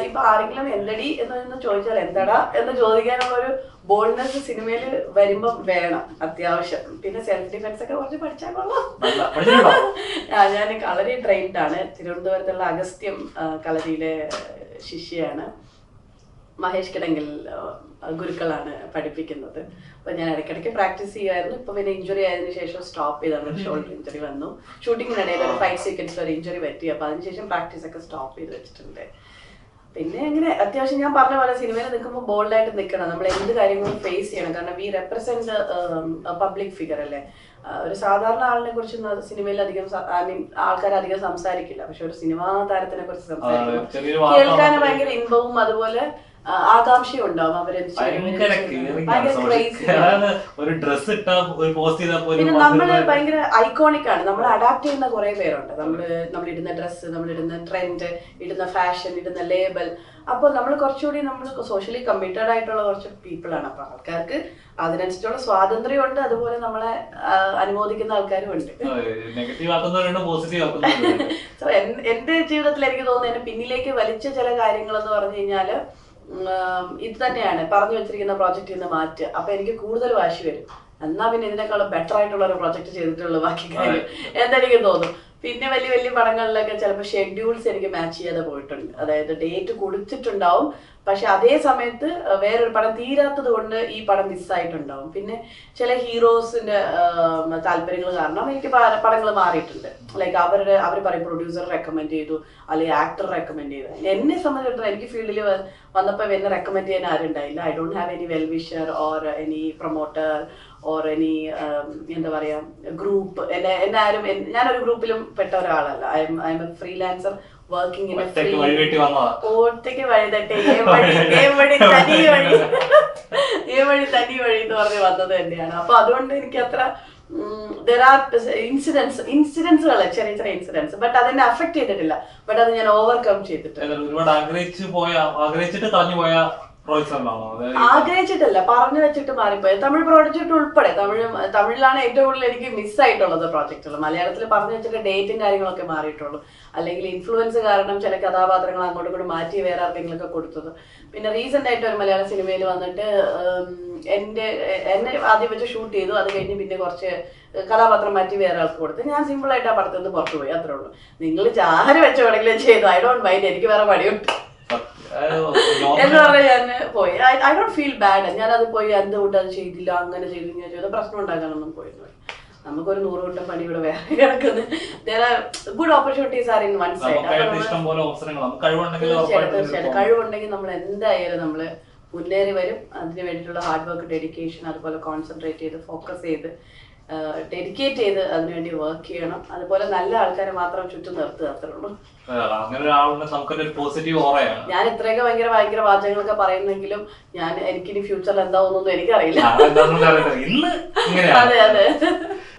ഇപ്പൊ ആരെങ്കിലും എന്തടി എന്ന് ചോദിച്ചാൽ എന്തടാ എന്ന് ചോദിക്കാനുള്ള ഒരു ബോൾഡ്നെസ് സിനിമയിൽ വരുമ്പം വേണം അത്യാവശ്യം. പിന്നെ സെൽഫ് ഡിഫൻസ് ഒക്കെ കുറച്ച് പഠിച്ചാൽ കൊള്ളാം. ഞാൻ കളരി ട്രെയിൻഡ് ആണ്. തിരുവനന്തപുരത്തുള്ള അഗസ്ത്യം കളരിയിലെ ശിഷ്യയാണ്. മഹേഷ് കിടങ്കിൽ ഗുരുക്കളാണ് പഠിപ്പിക്കുന്നത്. അപ്പൊ ഞാൻ ഇടയ്ക്കിടയ്ക്ക് പ്രാക്ടീസ് ചെയ്യുമായിരുന്നു ഇപ്പൊ പിന്നെ ഇഞ്ചുറി ആയതിനു ശേഷം സ്റ്റോപ്പ് ചെയ്താണ് ഷോൾഡർ ഇഞ്ചുറി വന്നു. ഷൂട്ടിങ്ങിനിടയിൽ ഒരു ഫൈവ് സെക്കൻഡ്സ് ഒരു ഇഞ്ചുറി പറ്റി. അപ്പൊ അതിനുശേഷം പ്രാക്ടീസ് ഒക്കെ സ്റ്റോപ്പ് ചെയ്ത് വെച്ചിട്ടുണ്ട്. പിന്നെ അങ്ങനെ അത്യാവശ്യം ഞാൻ പറഞ്ഞ പോലെ സിനിമയിൽ നിൽക്കുമ്പോൾ ബോൾഡായിട്ട് നിൽക്കണം. നമ്മൾ എന്ത് കാര്യങ്ങളും ഫേസ് ചെയ്യണം. കാരണം വി റെപ്രസെന്റ് പബ്ലിക് ഫിഗർ അല്ലേ? ഒരു സാധാരണ ആളിനെ കുറിച്ച് സിനിമയിൽ അധികം ഐ മീൻ ആൾക്കാർ അധികം സംസാരിക്കില്ല. പക്ഷെ ഒരു സിനിമാ താരത്തിനെ കുറിച്ച് സംസാരിക്കുമ്പോൾ വാർത്ത കേൾക്കാൻ ഭയങ്കര ഇമ്പവും അതുപോലെ ആ, ആകാംക്ഷയും ഉണ്ടാവും അവരെന്ത് ചെയ്യും, ഭയങ്കര ഇവരെന്ത് ചെയ്യും. caring ആണ്. ഭയങ്കര social. crazy. അതായത് ഒരു ഡ്രസ് ഇട്ടാ ഒരു പോസ്റ്റ് ചെയ്താൽ പിന്നെ നമ്മൾ ഭയങ്കര ഐക്കോണിക് ആണ്. നമ്മൾ അഡാപ്റ്റ് ചെയ്യുന്ന കുറെ പേരുണ്ട്. നമ്മൾ നമ്മൾ ഇടുന്ന ഡ്രസ്സ് നമ്മൾ ഇടുന്ന ട്രെൻഡ് ഇടുന്ന ഫാഷൻ ഇടുന്ന ലേബൽ അപ്പോൾ നമ്മൾ കുറച്ചുകൂടി നമ്മൾ സോഷ്യലി കമ്മിറ്റഡ് ആയിട്ടുള്ള കുറച്ച് പീപ്പിൾ ആണ്. അപ്പൊ ആൾക്കാർക്ക് അതിനനുസരിച്ചുള്ള സ്വാതന്ത്ര്യം ഉണ്ട് അതുപോലെ നമ്മളെ അനുമോദിക്കുന്ന ആൾക്കാരും ഉണ്ട്. എന്റെ ജീവിതത്തിൽ എനിക്ക് തോന്നുന്നു എന്നെ പിന്നിലേക്ക് വലിച്ച ചില കാര്യങ്ങൾ എന്ന് പറഞ്ഞു കഴിഞ്ഞാൽ ഇത് തന്നെയാണ്. പറഞ്ഞു വെച്ചിരിക്കുന്ന പ്രോജക്റ്റിൽ നിന്ന് മാറ്റുക അപ്പൊ എനിക്ക് കൂടുതൽ വാശി വരും. എന്നാ പിന്നെ ഇതിനേക്കാളും ബെറ്റർ ആയിട്ടുള്ള ഒരു പ്രോജക്റ്റ് ചെയ്തിട്ടുള്ള ബാക്കി കാര്യം. എന്നെനിക്ക് തോന്നും. പിന്നെ വലിയ വലിയ പടങ്ങളിലൊക്കെ ചിലപ്പോൾ ഷെഡ്യൂൾസ് എനിക്ക് മാച്ച് ചെയ്യാതെ പോയിട്ടുണ്ട്. അതായത് ഡേറ്റ് കൊടുത്തിട്ടുണ്ടാവും. പക്ഷെ അതേ സമയത്ത് വേറൊരു പടം തീരാത്തത് കൊണ്ട് ഈ പടം മിസ്സായിട്ടുണ്ടാവും. പിന്നെ ചില ഹീറോസിന്റെ താല്പര്യങ്ങൾ കാരണം എനിക്ക് പടങ്ങൾ മാറിയിട്ടുണ്ട്. ലൈക്ക് അവരുടെ അവർ പറയും പ്രൊഡ്യൂസർ റെക്കമെൻഡ് ചെയ്തു അല്ലെങ്കിൽ ആക്ടർ റെക്കമെൻഡ് ചെയ്തു. എന്നെ സംബന്ധിച്ചിടത്തോളം എനിക്ക് ഫീൽഡിൽ വന്നപ്പോൾ എന്നെ റെക്കമെൻഡ് ചെയ്യാൻ ആരും ഉണ്ടായില്ല. I don't have any well wisher or any promoter or any എന്താ പറയുക ഗ്രൂപ്പ് എന്നെ എന്നെ ഞാനൊരു ഗ്രൂപ്പിലും പെട്ട ഒരാളല്ല. I'm I'm a freelancer working ഒറ്റയ്ക്ക് ഫ്രീ വഴിവെട്ടി വന്നതാ. ഒറ്റയ്ക്ക് വഴി ഏ വഴി ഏ വഴി തനി വഴി ഏ വഴി തനി വഴി എന്ന് പറഞ്ഞ് വന്നത് തന്നെയാണ്. അപ്പൊ അതുകൊണ്ട് എനിക്ക് അത്ര ദർ ആർ ഇൻസിഡൻസ് ഇൻസിഡൻസുകൾ ചെറിയ ചെറിയ ഇൻസിഡൻസ് ബട്ട് അതെന്നെ അഫക്ട് ചെയ്തിട്ടില്ല. ബട്ട് അത് ഞാൻ ഓവർകം ചെയ്തിട്ടുണ്ട്. ഒരുപാട് ആഗ്രഹിച്ചു പോയ ആഗ്രഹിച്ചിട്ട് കളഞ്ഞു പോയ ആഗ്രഹിച്ചിട്ടല്ല പറഞ്ഞു വെച്ചിട്ട് മാറിപ്പോയി. തമിഴ് പ്രോജക്റ്റ് ഉൾപ്പെടെ തമിഴ് തമിഴിലാണ് ഏറ്റവും കൂടുതൽ എനിക്ക് മിസ്സായിട്ടുള്ളത് പ്രോജക്റ്റുകൾ മലയാളത്തിൽ പറഞ്ഞു വെച്ചിട്ട് ഡേറ്റും കാര്യങ്ങളൊക്കെ മാറിയിട്ടുള്ളൂ. അല്ലെങ്കിൽ ഇൻഫ്ലുവൻസ് കാരണം ചില കഥാപാത്രങ്ങൾ അങ്ങോട്ടും ഇങ്ങോട്ടും മാറ്റി വേറെ ആർക്കെങ്കിലും ഒക്കെ കൊടുത്തത്. പിന്നെ റീസെന്റ് ആയിട്ട് ഒരു മലയാള സിനിമയിൽ വന്നിട്ട് എന്റെ എന്നെ ആദ്യം വെച്ച് ഷൂട്ട് ചെയ്തു. അത് കഴിഞ്ഞ് പിന്നെ കുറച്ച് കഥാപാത്രം മാറ്റി വേറെ ആൾക്ക് കൊടുത്ത്. ഞാൻ സിമ്പിൾ ആയിട്ട് ആ പടത്തിൽ നിന്ന് പുറത്തു പോയി. അത്രേ ഉള്ളൂ. നിങ്ങൾ ചാര വെച്ച് വേണമെങ്കിലും ചെയ്തു. ഐ ഡോണ്ട് മൈൻഡ് എനിക്ക് വേറെ പണിയുണ്ട്. എന്ന് പറഞ്ഞാൽ ഞാൻ പോയി. ഐ ഡോണ്ട് ഫീൽ ബാഡ് ഞാൻ അത് പോയി എന്തുകൊണ്ട് അത് ചെയ്തില്ല? അങ്ങനെ ചെയ്തു ഞാൻ ചെയ്തു. പ്രശ്നം ഉണ്ടാക്കാനൊന്നും പോയിരുന്നു നമുക്കൊരു നൂറ് കൂട്ടം പണി ഇവിടെ വേറെ good opportunities are in one side തീർച്ചയായിട്ടും കഴിവുണ്ടെങ്കിൽ നമ്മൾ എന്തായാലും നമ്മൾ മുന്നേറി വരും. അതിന് വേണ്ടിയിട്ടുള്ള ഹാർഡ് വർക്ക് ഡെഡിക്കേഷൻ അതുപോലെ കോൺസെൻട്രേറ്റ് ചെയ്ത് ഫോക്കസ് ചെയ്ത് ഡെഡിക്കേറ്റ് ചെയ്ത് അതിനുവേണ്ടി വർക്ക് ചെയ്യണം. അതുപോലെ നല്ല ആൾക്കാരെ മാത്രം ചുറ്റും നിർത്തുക അത്രേ ഉള്ളൂ. ഞാൻ ഇത്രയൊക്കെ ഭയങ്കര ഭയങ്കര വാചകങ്ങളൊക്കെ പറയുന്നെങ്കിലും ഞാൻ എനിക്കിനി ഫ്യൂച്ചറിൽ എന്താവുന്നൊന്നും എനിക്കറിയില്ല. അതെ അതെ.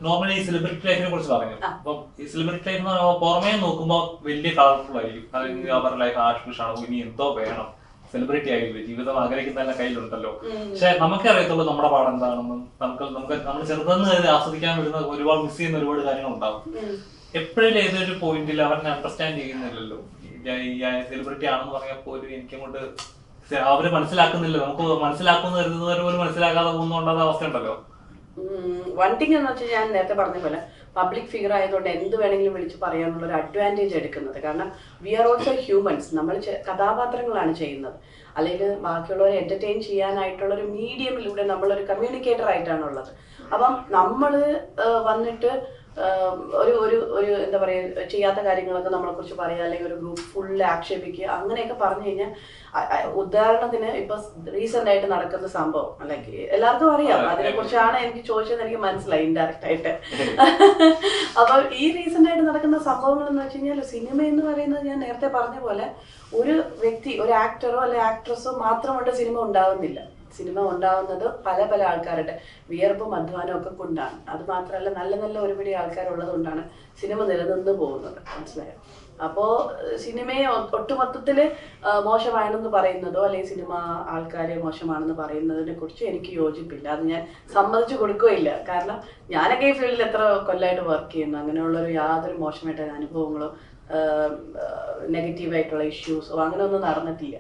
നോർമലി ഈ സെലിബ്രിറ്റി ലൈഫിനെ കുറിച്ച് പറഞ്ഞു അപ്പം ഈ സെലിബ്രിറ്റി ലൈഫ് പുറമേ നോക്കുമ്പോൾ വലിയ കളർഫുൾ ആയിരിക്കും. അല്ലെങ്കിൽ അവരുടെ ലൈഫ് ആർട്ടിഫിഷ്യൽ ഇനി എന്തോ വേണം? സെലിബ്രിറ്റി ആയില്ലേ ജീവിതം ആഗ്രഹിക്കുന്ന കയ്യിലുണ്ടല്ലോ. പക്ഷെ നമുക്കേ അറിയത്തുള്ളൂ നമ്മുടെ പാടം എന്താണെന്നും നമുക്ക് നമുക്ക് നമ്മൾ ചെറുതെന്ന് ആസ്വദിക്കാൻ വരുന്ന ഒരുപാട് മിസ് ചെയ്യുന്ന ഒരുപാട് കാര്യങ്ങൾ ഉണ്ടാവും. എപ്പോഴും ഏതൊരു പോയിന്റിൽ അവരെ അണ്ടർസ്റ്റാൻഡ് ചെയ്യുന്നില്ലല്ലോ. സെലിബ്രിറ്റി ആണെന്ന് പറഞ്ഞാൽ പോലും എനിക്കങ്ങോട്ട് അവർ മനസ്സിലാക്കുന്നില്ല. നമുക്ക് മനസ്സിലാക്കുന്ന കരുതുന്നവർ പോലും മനസ്സിലാക്കാതെ പോകുന്നുണ്ടാകുന്ന അവസ്ഥ ഉണ്ടല്ലോ വൺ തിങ് എന്ന് വെച്ചാൽ ഞാൻ നേരത്തെ പറഞ്ഞ പോലെ പബ്ലിക് ഫിഗർ ആയതുകൊണ്ട് എന്ത് വേണമെങ്കിലും വിളിച്ച് പറയാനുള്ള ഒരു അഡ്വാന്റേജ് എടുക്കുന്നത്. കാരണം വി ആർ ഓൾസോ ഹ്യൂമൻസ് നമ്മൾ കഥാപാത്രങ്ങളാണ് ചെയ്യുന്നത്. അല്ലെങ്കിൽ ബാക്കിയുള്ളവരെ എന്റർടൈൻ ചെയ്യാനായിട്ടുള്ള ഒരു മീഡിയമിലൂടെ നമ്മളൊരു കമ്മ്യൂണിക്കേറ്റർ ആയിട്ടാണ് ഉള്ളത്. അപ്പം നമ്മൾ വന്നിട്ട് ഒരു ഒരു ഒരു എന്താ പറയുക ചെയ്യാത്ത കാര്യങ്ങളൊക്കെ നമ്മളെ കുറിച്ച് പറയുക അല്ലെങ്കിൽ ഒരു ഗ്രൂപ്പ് ഫുള്ള് ആക്ഷേപിക്കുക അങ്ങനെയൊക്കെ പറഞ്ഞു കഴിഞ്ഞാൽ ഉദാഹരണത്തിന് ഇപ്പൊ റീസെന്റ് ആയിട്ട് നടക്കുന്ന സംഭവം അല്ലെങ്കിൽ എല്ലാവർക്കും അറിയാം അതിനെ കുറിച്ചാണ് എനിക്ക് ചോദിച്ചത് എനിക്ക് മനസ്സിലായി ഇൻഡയറക്റ്റ് ആയിട്ട്. അപ്പൊ ഈ റീസെന്റ് ആയിട്ട് നടക്കുന്ന സംഭവങ്ങൾ എന്ന് വെച്ച് കഴിഞ്ഞാൽ സിനിമ എന്ന് പറയുന്നത് ഞാൻ നേരത്തെ പറഞ്ഞ പോലെ ഒരു വ്യക്തി ഒരു ആക്ടറോ അല്ലെ ആക്ട്രസോ മാത്രം കൊണ്ട് സിനിമ ഉണ്ടാവുന്നില്ല. സിനിമ ഉണ്ടാവുന്നത് പല പല ആൾക്കാരുടെ വിയർപ്പും അധ്വാനവും ഒക്കെ കൊണ്ടാണ്. അത് മാത്രമല്ല നല്ല നല്ല ഒരുപിടി ആൾക്കാരുള്ളത് കൊണ്ടാണ് സിനിമ നിലനിന്ന് പോകുന്നത്. മനസ്സിലായോ? അപ്പോ സിനിമയെ ഒട്ടുമൊത്തത്തിൽ മോശമാണെന്ന് പറയുന്നതോ അല്ലെങ്കിൽ സിനിമ ആൾക്കാരെ മോശമാണെന്ന് പറയുന്നതിനെ കുറിച്ച് എനിക്ക് യോജിപ്പില്ല. അത് ഞാൻ സമ്മതിച്ചു കൊടുക്കുകയില്ല. കാരണം ഞാനൊക്കെ ഈ ഫീൽഡിൽ എത്ര കൊല്ലമായിട്ട് വർക്ക് ചെയ്യുന്നു. അങ്ങനെയുള്ളൊരു യാതൊരു മോശമായിട്ടുള്ള അനുഭവങ്ങളോ നെഗറ്റീവായിട്ടുള്ള ഇഷ്യൂസോ അങ്ങനെ ഒന്നും നടന്നിട്ടില്ല.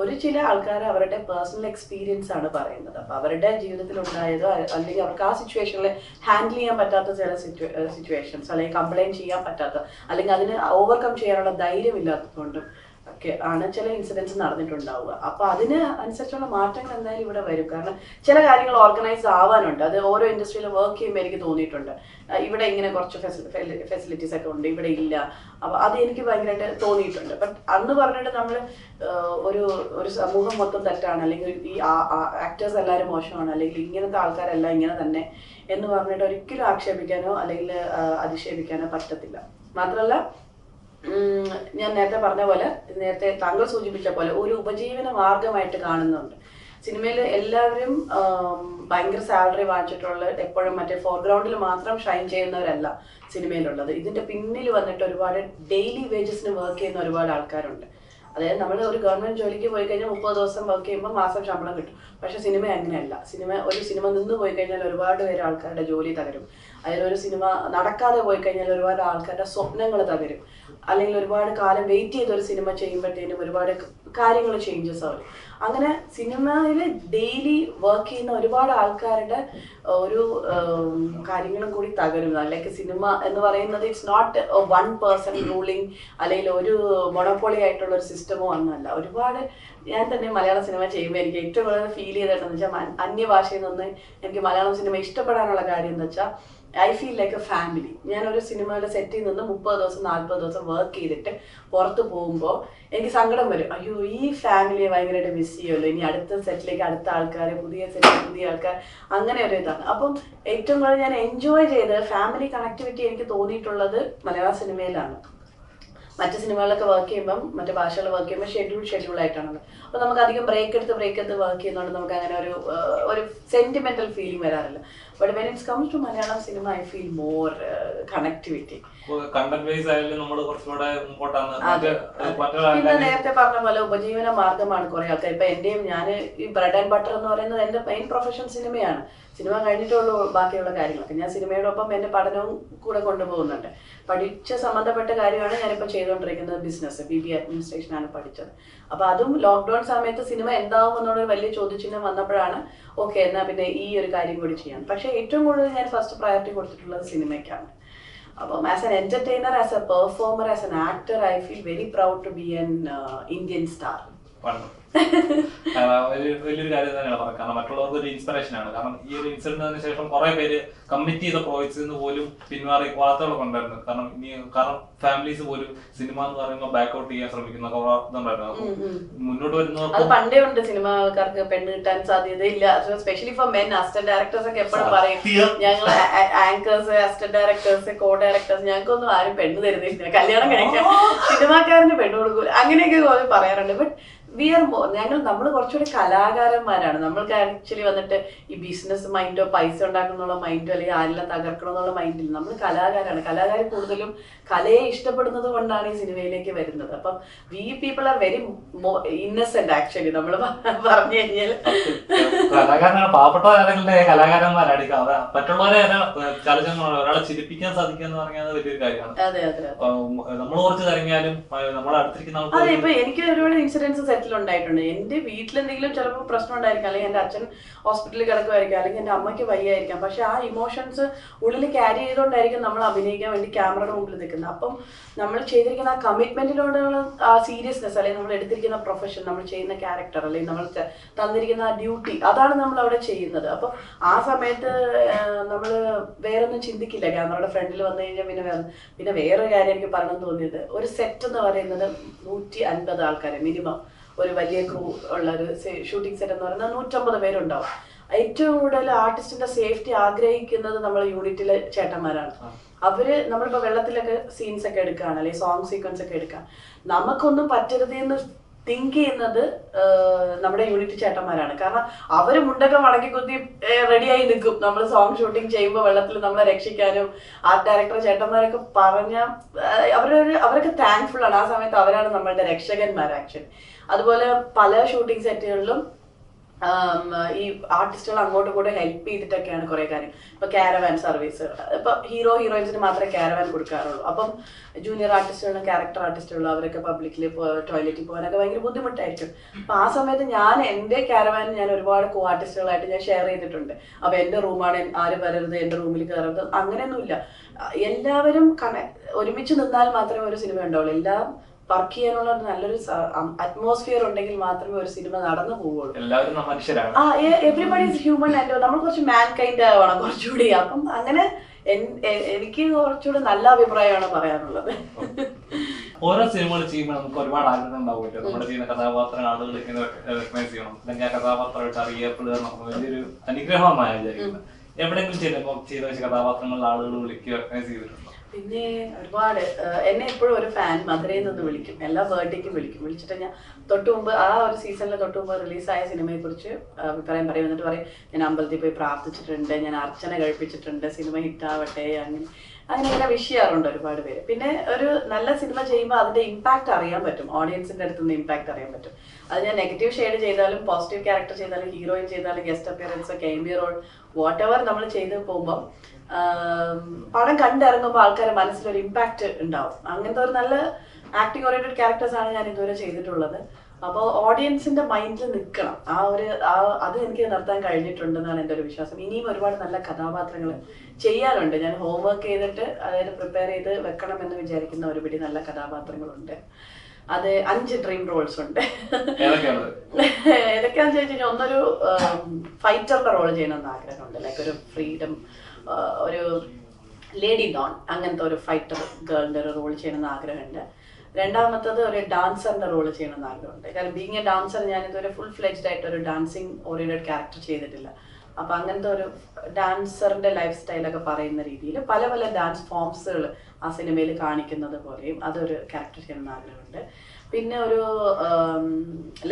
ഒരു ചില ആൾക്കാർ അവരുടെ പേഴ്സണൽ എക്സ്പീരിയൻസ് ആണ് പറയുന്നത്. അപ്പൊ അവരുടെ ജീവിതത്തിൽ ഉണ്ടായതോ അല്ലെങ്കിൽ അവർക്ക് ആ സിറ്റുവേഷനിൽ ഹാൻഡിൽ ചെയ്യാൻ പറ്റാത്ത ചില സിറ്റുവേഷൻസ് അല്ലെങ്കിൽ കംപ്ലൈന്റ് ചെയ്യാൻ പറ്റാത്ത അല്ലെങ്കിൽ അതിന് ഓവർകം ചെയ്യാനുള്ള ധൈര്യം ഇല്ലാത്തതുകൊണ്ടും ഒക്കെ ആണ് ചില ഇൻസിഡൻസ് നടന്നിട്ടുണ്ടാവുക. അപ്പൊ അതിന് അനുസരിച്ചുള്ള മാറ്റങ്ങൾ എന്തായാലും ഇവിടെ വരും. കാരണം ചില കാര്യങ്ങൾ ഓർഗനൈസ് ആവാനുണ്ട്. അത് ഓരോ ഇൻഡസ്ട്രിയിൽ വർക്ക് ചെയ്യുമ്പോൾ എനിക്ക് തോന്നിയിട്ടുണ്ട്. ഇവിടെ ഇങ്ങനെ കുറച്ച് ഫെസിലിറ്റീസ് ഒക്കെ ഉണ്ട്. ഇവിടെ ഇല്ല. അപ്പൊ അത് എനിക്ക് ഭയങ്കരമായിട്ട് തോന്നിയിട്ടുണ്ട്. ബട്ട് അന്ന് പറഞ്ഞിട്ട് നമ്മൾ ഒരു ഒരു സമൂഹം മൊത്തം തെറ്റാണ്. അല്ലെങ്കിൽ ഈ ആക്ടേഴ്സ് എല്ലാവരും മോശമാണ്. അല്ലെങ്കിൽ ഇങ്ങനത്തെ ആൾക്കാരെല്ലാം ഇങ്ങനെ തന്നെ എന്ന് പറഞ്ഞിട്ട് ഒരിക്കലും ആക്ഷേപിക്കാനോ അല്ലെങ്കിൽ അധിക്ഷേപിക്കാനോ പറ്റത്തില്ല. മാത്രമല്ല ഞാൻ നേരത്തെ പറഞ്ഞ പോലെ നേരത്തെ താങ്കൾ സൂചിപ്പിച്ച പോലെ ഒരു ഉപജീവന മാർഗമായിട്ട് കാണുന്നുണ്ട്. സിനിമയിൽ എല്ലാവരും ഭയങ്കര സാലറി വാങ്ങിച്ചിട്ടുള്ള എപ്പോഴും മറ്റേ ഫോർഗ്രൗണ്ടിൽ മാത്രം ഷൈൻ ചെയ്യുന്നവരല്ല സിനിമയിലുള്ളത്. ഇതിന്റെ പിന്നിൽ വന്നിട്ട് ഒരുപാട് ഡെയിലി വേജസിന് വർക്ക് ചെയ്യുന്ന ഒരുപാട് ആൾക്കാരുണ്ട്. അതായത് നമ്മൾ ഒരു ഗവൺമെന്റ് ജോലിക്ക് പോയി കഴിഞ്ഞാൽ മുപ്പത് ദിവസം വർക്ക് ചെയ്യുമ്പോൾ മാസം ശമ്പളം കിട്ടും. പക്ഷെ സിനിമ അങ്ങനെയല്ല. സിനിമ ഒരു സിനിമ നിന്ന് പോയി കഴിഞ്ഞാൽ ഒരുപാട് പേര് ആൾക്കാരുടെ ജോലി തകരും. അതിൽ ഒരു സിനിമ നടക്കാതെ പോയി കഴിഞ്ഞാൽ ഒരുപാട് ആൾക്കാരുടെ സ്വപ്നങ്ങൾ തകരും. അല്ലെങ്കിൽ ഒരുപാട് കാലം വെയിറ്റ് ചെയ്ത് ഒരു സിനിമ ചെയ്യുമ്പോഴത്തേനും ഒരുപാട് കാര്യങ്ങൾ ചേഞ്ചസ് ആവും. അങ്ങനെ സിനിമയിൽ ഡെയിലി വർക്ക് ചെയ്യുന്ന ഒരുപാട് ആൾക്കാരുടെ ഒരു കാര്യങ്ങളും കൂടി തകരും. അല്ലെങ്കിൽ സിനിമ എന്ന് പറയുന്നത് it's not one person ruling അല്ലെങ്കിൽ ഒരു മൊണോപ്പൊളി ആയിട്ടുള്ള ഒരു സിസ്റ്റമോ ഒന്നല്ല ഒരുപാട് ഞാൻ തന്നെ മലയാള സിനിമ ചെയ്യുമ്പോൾ എനിക്ക് ഏറ്റവും കൂടുതൽ ഫീൽ ചെയ്തിട്ടെന്ന് വെച്ചാൽ അന്യഭാഷയിൽ നിന്ന് എനിക്ക് മലയാളം സിനിമ ഇഷ്ടപ്പെടാനുള്ള കാര്യം എന്ന് വെച്ചാൽ I feel like a family ഞാൻ ഒരു സിനിമയുടെ സെറ്റിൽ നിന്ന് മുപ്പത് ദിവസം നാൽപ്പത് ദിവസം വർക്ക് ചെയ്തിട്ട് പുറത്ത് പോകുമ്പോൾ എനിക്ക് സങ്കടം വരും. അയ്യോ ഈ ഫാമിലിയെ ഭയങ്കരമായിട്ട് മിസ് ചെയ്യുമല്ലോ. ഇനി അടുത്ത സെറ്റിലേക്ക് അടുത്ത ആൾക്കാർ പുതിയ സെറ്റിൽ പുതിയ ആൾക്കാർ അങ്ങനെ ഒരു ഇതാണ്. അപ്പം ഏറ്റവും കൂടുതൽ ഞാൻ എൻജോയ് ചെയ്ത് ഫാമിലി കണക്ടിവിറ്റി എനിക്ക് തോന്നിയിട്ടുള്ളത് മലയാള സിനിമയിലാണ്. മറ്റ് സിനിമകളിലൊക്കെ വർക്ക് ചെയ്യുമ്പം മറ്റു ഭാഷകൾ വർക്ക് ചെയ്യുമ്പോൾ ഷെഡ്യൂൾ ഷെഡ്യൂൾ ആയിട്ടാണല്ലോ അപ്പൊ നമുക്ക് അധികം ബ്രേക്ക് എടുത്ത് ബ്രേക്ക് എടുത്ത് വർക്ക് ചെയ്യുന്നതുകൊണ്ട് നമുക്ക് അങ്ങനെ ഒരു ഒരു സെന്റിമെന്റൽ ഫീലിംഗ് വരാറില്ല. But when it's comes to Malayalam cinema I feel more connectivity content wise ആയാലും നമ്മൾ കുറച്ചുകൂടെ പിന്നെ നേരത്തെ പറഞ്ഞ പോലെ ഉപജീവന മാർഗമാണ് കുറെ ആൾക്കാർ ഇപ്പൊ എന്റെയും ഞാൻ ഈ ബ്രെഡ് ആൻഡ് ബട്ടർ എന്ന് പറയുന്നത് എന്റെ മെയിൻ പ്രൊഫഷൻ സിനിമയാണ് സിനിമ കഴിഞ്ഞിട്ടുള്ള ബാക്കിയുള്ള കാര്യങ്ങളൊക്കെ ഞാൻ സിനിമയോടൊപ്പം എന്റെ പഠനവും കൂടെ കൊണ്ടുപോകുന്നുണ്ട്. പഠിച്ച സംബന്ധപ്പെട്ട കാര്യമാണ് ഞാനിപ്പോൾ ചെയ്തുകൊണ്ടിരിക്കുന്നത് ബിസിനസ് ബി ബി അഡ്മിനിസ്ട്രേഷനാണ് പഠിച്ചത്. അപ്പോൾ അതും ലോക്ക്ഡൗൺ സമയത്ത് സിനിമ എന്താവും എന്നുള്ളൊരു വലിയ ചോദ്യചിഹ്നം വന്നപ്പോഴാണ് ഓക്കെ എന്നാൽ പിന്നെ ഈ ഒരു കാര്യം കൂടി ചെയ്യാം. പക്ഷേ ഏറ്റവും കൂടുതൽ ഞാൻ ഫസ്റ്റ് പ്രയോറിറ്റി കൊടുത്തിട്ടുള്ളത് സിനിമയ്ക്കാണ്. അപ്പം as an entertainer as a performer as an actor I feel very proud to be an Indian star വലിയൊരു കാര്യം തന്നെയാണ് പറഞ്ഞത്. കാരണം മറ്റുള്ളവർക്ക് ഒരു ഇൻസ്പിറേഷൻ ആണ്. കാരണം ഈ ഒരു ഇൻസിഡന്റിന് ശേഷം കുറെ പേര് കമ്മിറ്റ് ചെയ്ത പ്രോജക്ട്സിൽ നിന്ന് പോലും പിന്മാറി വാർത്തകളൊക്കെ ഉണ്ടായിരുന്നു. കാരണം ഇനി കാരണം ഫാമിലീസ് പോലും സിനിമ എന്ന് പറയുമ്പോൾ ബാക്ക് ഔട്ട് ചെയ്യാൻ ശ്രമിക്കുന്ന മുന്നോട്ട് വരുന്ന പണ്ടേ ഉണ്ട് സിനിമ ആൾക്കാർക്ക് പെണ്ണ് കിട്ടാൻ സാധ്യതയില്ല specially for men assistant directors ഒക്കെ എപ്പോഴും പറയും ഞങ്ങൾ anchors assistant directors co directors ഞങ്ങൾക്കൊന്നും ആരും പെണ്ണ് തരുന്നില്ല. കല്യാണം കഴിക്കാൻ സിനിമാക്കാരന് പെണ്ണ് കൊടുക്കൂല. അങ്ങനെയൊക്കെ പറയാറുണ്ട്. ബട്ട് വി ആർ മോർ ഞങ്ങൾ നമ്മൾ കുറച്ചുകൂടി കലാകാരന്മാരാണ്. നമ്മൾക്ക് ആക്ച്വലി വന്നിട്ട് ഈ ബിസിനസ് മൈൻഡോ പൈസ ഉണ്ടാക്കുന്നുള്ള മൈൻഡോ അല്ലെങ്കിൽ ആരെല്ലാം തകർക്കണം എന്നുള്ള മൈൻഡിൽ നമ്മൾ കലാകാരാണ്. കലാകാരൻ കൂടുതലും കലയെ ഇഷ്ടപ്പെടുന്നത് കൊണ്ടാണ് ഈ സിനിമയിലേക്ക് വരുന്നത്. അപ്പം we people are very innocent actually നമ്മൾ പറഞ്ഞു കഴിഞ്ഞാൽ കലാകാരനാണ്. പാവപ്പെട്ടവരാണെങ്കിലേ കലാകാരന്മാരാണ്. ഈ അവ- മറ്റുള്ളവരെ ചലച്ചിത്രങ്ങൾ ഒരാളെ ചിരിപ്പിക്കാൻ സാധിക്കുക എന്ന് പറഞ്ഞാൽ അത് വലിയൊരു കാര്യമാണ്. അതെ അതെ അതെ. നമ്മൾ കുറച്ച് കരങ്ങിയാലും നമ്മളെ അടുത്തിരിക്കുന്ന അതെ ആൾക്ക് ഇപ്പൊ എനിക്ക് ഒരുപാട് ഇൻസിഡൻസ് സെറ്റിൽ ഉണ്ടായിട്ടുണ്ട് എന്റെ വീട്ടിലെന്തെങ്കിലും ചിലപ്പോൾ പ്രശ്നം ഉണ്ടായിരിക്കാം അല്ലെങ്കിൽ എന്റെ അച്ഛൻ ഹോസ്പിറ്റലിൽ കിടക്കുമായിരിക്കാം. അല്ലെങ്കിൽ എന്റെ അമ്മയ്ക്ക് വയ്യായിരിക്കാം. പക്ഷെ ആ ഇമോഷൻസ് ഉള്ളിൽ ക്യാരി ചെയ്തുകൊണ്ടായിരിക്കും നമ്മൾ അഭിനയിക്കാൻ വേണ്ടി ക്യാമറയുടെ മുമ്പിൽ നിൽക്കുന്നത്. അപ്പം നമ്മൾ ചെയ്തിരിക്കുന്ന ആ കമ്മിറ്റ്മെന്റിനോടുള്ള ആ സീരിയസ്നെസ് അല്ലെങ്കിൽ നമ്മൾ എടുത്തിരിക്കുന്ന പ്രൊഫഷൻ നമ്മൾ ചെയ്യുന്ന ക്യാരക്ടർ അല്ലെങ്കിൽ നമ്മൾ തന്നിരിക്കുന്ന ആ ഡ്യൂട്ടി അതാണ് നമ്മൾ അവിടെ ചെയ്യുന്നത്. അപ്പൊ ആ സമയത്ത് നമ്മൾ വേറൊന്നും ചിന്തിക്കില്ല. ക്യാമറയുടെ ഫ്രണ്ടിൽ വന്നു കഴിഞ്ഞാൽ പിന്നെ വേറെ പിന്നെ വേറെ കാര്യം എനിക്ക് പറഞ്ഞു തോന്നിയത്. ഒരു സെറ്റ് എന്ന് പറയുന്നത് നൂറ്റി അൻപത് ആൾക്കാരെ മിനിമം ഒരു വലിയ ക്രൂ ഉള്ള ഒരു ഷൂട്ടിംഗ് സെറ്റ് എന്ന് പറയുന്നത് നൂറ്റമ്പത് പേരുണ്ടാവും. ഏറ്റവും കൂടുതൽ ആർട്ടിസ്റ്റിന്റെ സേഫ്റ്റി ആഗ്രഹിക്കുന്നത് നമ്മുടെ യൂണിറ്റിലെ ചേട്ടന്മാരാണ്. അവർ നമ്മളിപ്പോ വെള്ളത്തിലൊക്കെ സീൻസ് ഒക്കെ എടുക്കുകയാണ് അല്ലെങ്കിൽ സോങ് സീക്വൻസ് ഒക്കെ എടുക്കുക നമുക്കൊന്നും പറ്റരുത് എന്ന് തിങ്ക് ചെയ്യുന്നത് നമ്മുടെ യൂണിറ്റ് ചേട്ടന്മാരാണ്. കാരണം അവർ മുണ്ടൊക്കെ മടക്കി കുത്തി റെഡിയായി നിൽക്കും. നമ്മൾ സോങ് ഷൂട്ടിംഗ് ചെയ്യുമ്പോൾ വെള്ളത്തിൽ നമ്മളെ രക്ഷിക്കാനും ആർട്ട് ഡയറക്ടർ ചേട്ടന്മാരൊക്കെ പറഞ്ഞ അവരൊരു അവരൊക്കെ താങ്ക്ഫുൾ ആണ്. ആ സമയത്ത് അവരാണ് നമ്മളുടെ രക്ഷകന്മാർ ആക്ച്വലി അതുപോലെ പല ഷൂട്ടിംഗ് സെറ്റുകളിലും ആം, ഈ ആർട്ടിസ്റ്റുകൾ അങ്ങോട്ടും കൂടെ ഹെൽപ്പ് ചെയ്തിട്ടൊക്കെയാണ് കുറെ കാര്യം. ഇപ്പൊ കാരവാൻ സർവീസ് ഇപ്പൊ ഹീറോ ഹീറോയിൻസിന് മാത്രമേ കാരവാൻ കൊടുക്കാറുള്ളൂ. അപ്പം ജൂനിയർ ആർട്ടിസ്റ്റുകളും ക്യാരക്ടർ ആർട്ടിസ്റ്റുകളും അവരൊക്കെ പബ്ലിക്കിൽ ടോയ്ലറ്റിൽ പോകാനൊക്കെ ഭയങ്കര ബുദ്ധിമുട്ടായിരിക്കും. അപ്പൊ ആ സമയത്ത് ഞാൻ എന്റെ കാരവാൻ ഞാൻ ഒരുപാട് കോ ആർട്ടിസ്റ്റുകളായിട്ട് ഞാൻ ഷെയർ ചെയ്തിട്ടുണ്ട്. അപ്പൊ എന്റെ റൂമാണ് ആരും വരരുത് എന്റെ റൂമിൽ കയറരുത് അങ്ങനെയൊന്നുമില്ല. എല്ലാവരും കണ ഒരുമിച്ച് നിന്നാൽ മാത്രമേ ഒരു സിനിമ ഉണ്ടാവുള്ളൂ എല്ലാം വർക്ക് ചെയ്യാനുള്ള നല്ലൊരു അറ്റ്മോസ്ഫിയർ ഉണ്ടെങ്കിൽ മാത്രമേ ഒരു സിനിമ നടന്നു പോവുള്ളൂ. എല്ലാവരും മനുഷ്യരാണ്. ആ എവറിബഡി ഇസ് ഹ്യൂമൻ ആൻഡ് നമ്മൾ കുറച്ച് മാൻ കൈൻഡ് ആവണം കുറച്ചുകൂടി. അപ്പം അങ്ങനെ എനിക്ക് കുറച്ചുകൂടി നല്ല അഭിപ്രായമാണ് പറയാനുള്ളത്. ഓരോ സിനിമകൾ ചെയ്യുമ്പോൾ നമുക്ക് ഒരുപാട് ആഗ്രഹം ഉണ്ടാവുമല്ലോ. നമ്മുടെ ചെയ്യുന്ന കഥാപാത്രം ആളുകൾ ഇങ്ങനെ റെക്കഗ്നൈസ് ചെയ്യണം. അല്ലെങ്കിൽ ആ കഥാപാത്രമായിട്ട് അറിയപ്പെടുക നമുക്ക് വലിയൊരു അനുഗ്രഹമായി വിചാരിക്കുന്നത് എവിടെയെങ്കിലും ചെയ്ത വെച്ച കഥാപാത്രങ്ങളിൽ ആളുകൾ വിളിക്കുക റെക്കഗ്നൈസ് ചെയ്തിട്ടുണ്ടോ? പിന്നെ ഒരുപാട് എന്നെ എപ്പോഴും ഒരു ഫാൻ മധുരയിൽ നിന്ന് വിളിക്കും. എല്ലാ ബർത്ത്ഡേക്കും വിളിക്കും. വിളിച്ചിട്ട് ഞാൻ തൊട്ട് മുമ്പ് ആ ഒരു സീസണിൽ തൊട്ട് മുമ്പ് റിലീസായ സിനിമയെ കുറിച്ച് അഭിപ്രായം പറയും. എന്നിട്ട് പറയും ഞാൻ അമ്പലത്തിൽ പോയി പ്രാർത്ഥിച്ചിട്ടുണ്ട് ഞാൻ അർച്ചന കഴിപ്പിച്ചിട്ടുണ്ട് സിനിമ ഹിറ്റാവട്ടെ അങ്ങനെ അങ്ങനെ ഇങ്ങനെ വിഷ് ചെയ്യാറുണ്ട് ഒരുപാട് പേര്. പിന്നെ ഒരു നല്ല സിനിമ ചെയ്യുമ്പോൾ അതിന്റെ ഇമ്പാക്ട് അറിയാൻ പറ്റും. ഓഡിയൻസിന്റെ അടുത്ത് നിന്ന് അറിയാൻ പറ്റും. അത് ഞാൻ നെഗറ്റീവ് ഷെയ്ഡ് ചെയ്താലും പോസിറ്റീവ് ക്യാരക്ടർ ചെയ്താലും ഹീറോയിൻ ചെയ്താലും ഗസ്റ്റ് അപ്പിയറൻസ് കെമ്പി റോൾ വാട്ട് എവർ നമ്മൾ ചെയ്ത് പോകുമ്പോൾ പടം കണ്ടിറങ്ങുമ്പോൾ ആൾക്കാരുടെ മനസ്സിലൊരു ഇമ്പാക്റ്റ് ഉണ്ടാവും. അങ്ങനത്തെ ഒരു നല്ല ആക്ടിങ് ഓറിയന്റഡ് ക്യാരക്ടേഴ്സ് ആണ് ഞാൻ ഇതുവരെ ചെയ്തിട്ടുള്ളത്. അപ്പോൾ ഓഡിയൻസിന്റെ മൈൻഡിൽ നിൽക്കണം ആ ഒരു ആ അത് എനിക്ക് നിർത്താൻ കഴിഞ്ഞിട്ടുണ്ടെന്നാണ് എന്റെ ഒരു വിശ്വാസം. ഇനിയും ഒരുപാട് നല്ല കഥാപാത്രങ്ങൾ ചെയ്യാനുണ്ട്. ഞാൻ ഹോംവർക്ക് ചെയ്തിട്ട് അതായത് പ്രിപ്പയർ ചെയ്ത് വെക്കണം എന്ന് വിചാരിക്കുന്ന ഒരുപിടി നല്ല കഥാപാത്രങ്ങളുണ്ട്. അത് അഞ്ച് ഡ്രീം റോൾസ് ഉണ്ട്. ഏതൊക്കെയാണെന്ന് ചോദിച്ചു കഴിഞ്ഞാൽ ഒന്നൊരു ഫൈറ്ററിന്റെ റോൾ ചെയ്യണമെന്ന് ആഗ്രഹമുണ്ട്. ലൈക്ക് ഒരു ഫ്രീഡം ഒരു ലേഡി ഡോൺ അങ്ങനത്തെ ഒരു ഫൈറ്റർ ഗേളിന്റെ ഒരു റോൾ ചെയ്യണമെന്ന് ആഗ്രഹമുണ്ട്. രണ്ടാമത്തത് ഒരു ഡാൻസറിന്റെ റോൾ ചെയ്യണമെന്ന് ആഗ്രഹമുണ്ട്. കാരണം ബീങ് എ ഡാൻസർ ഞാൻ ഇതുവരെ ഫുൾ ഫ്ലെജ്ഡ് ആയിട്ട് ഒരു ഡാൻസിങ് ഓറിയന്റഡ് ക്യാരക്ടർ ചെയ്തിട്ടില്ല. അപ്പൊ അങ്ങനത്തെ ഒരു ഡാൻസറിന്റെ ലൈഫ് സ്റ്റൈലൊക്കെ പറയുന്ന രീതിയിൽ പല പല ഡാൻസ് ഫോംസുകൾ ആ സിനിമയിൽ കാണിക്കുന്നത് പോലെയും അതൊരു ക്യാരക്ടർ ചെയ്യണമെന്ന് ആഗ്രഹമുണ്ട്. പിന്നെ ഒരു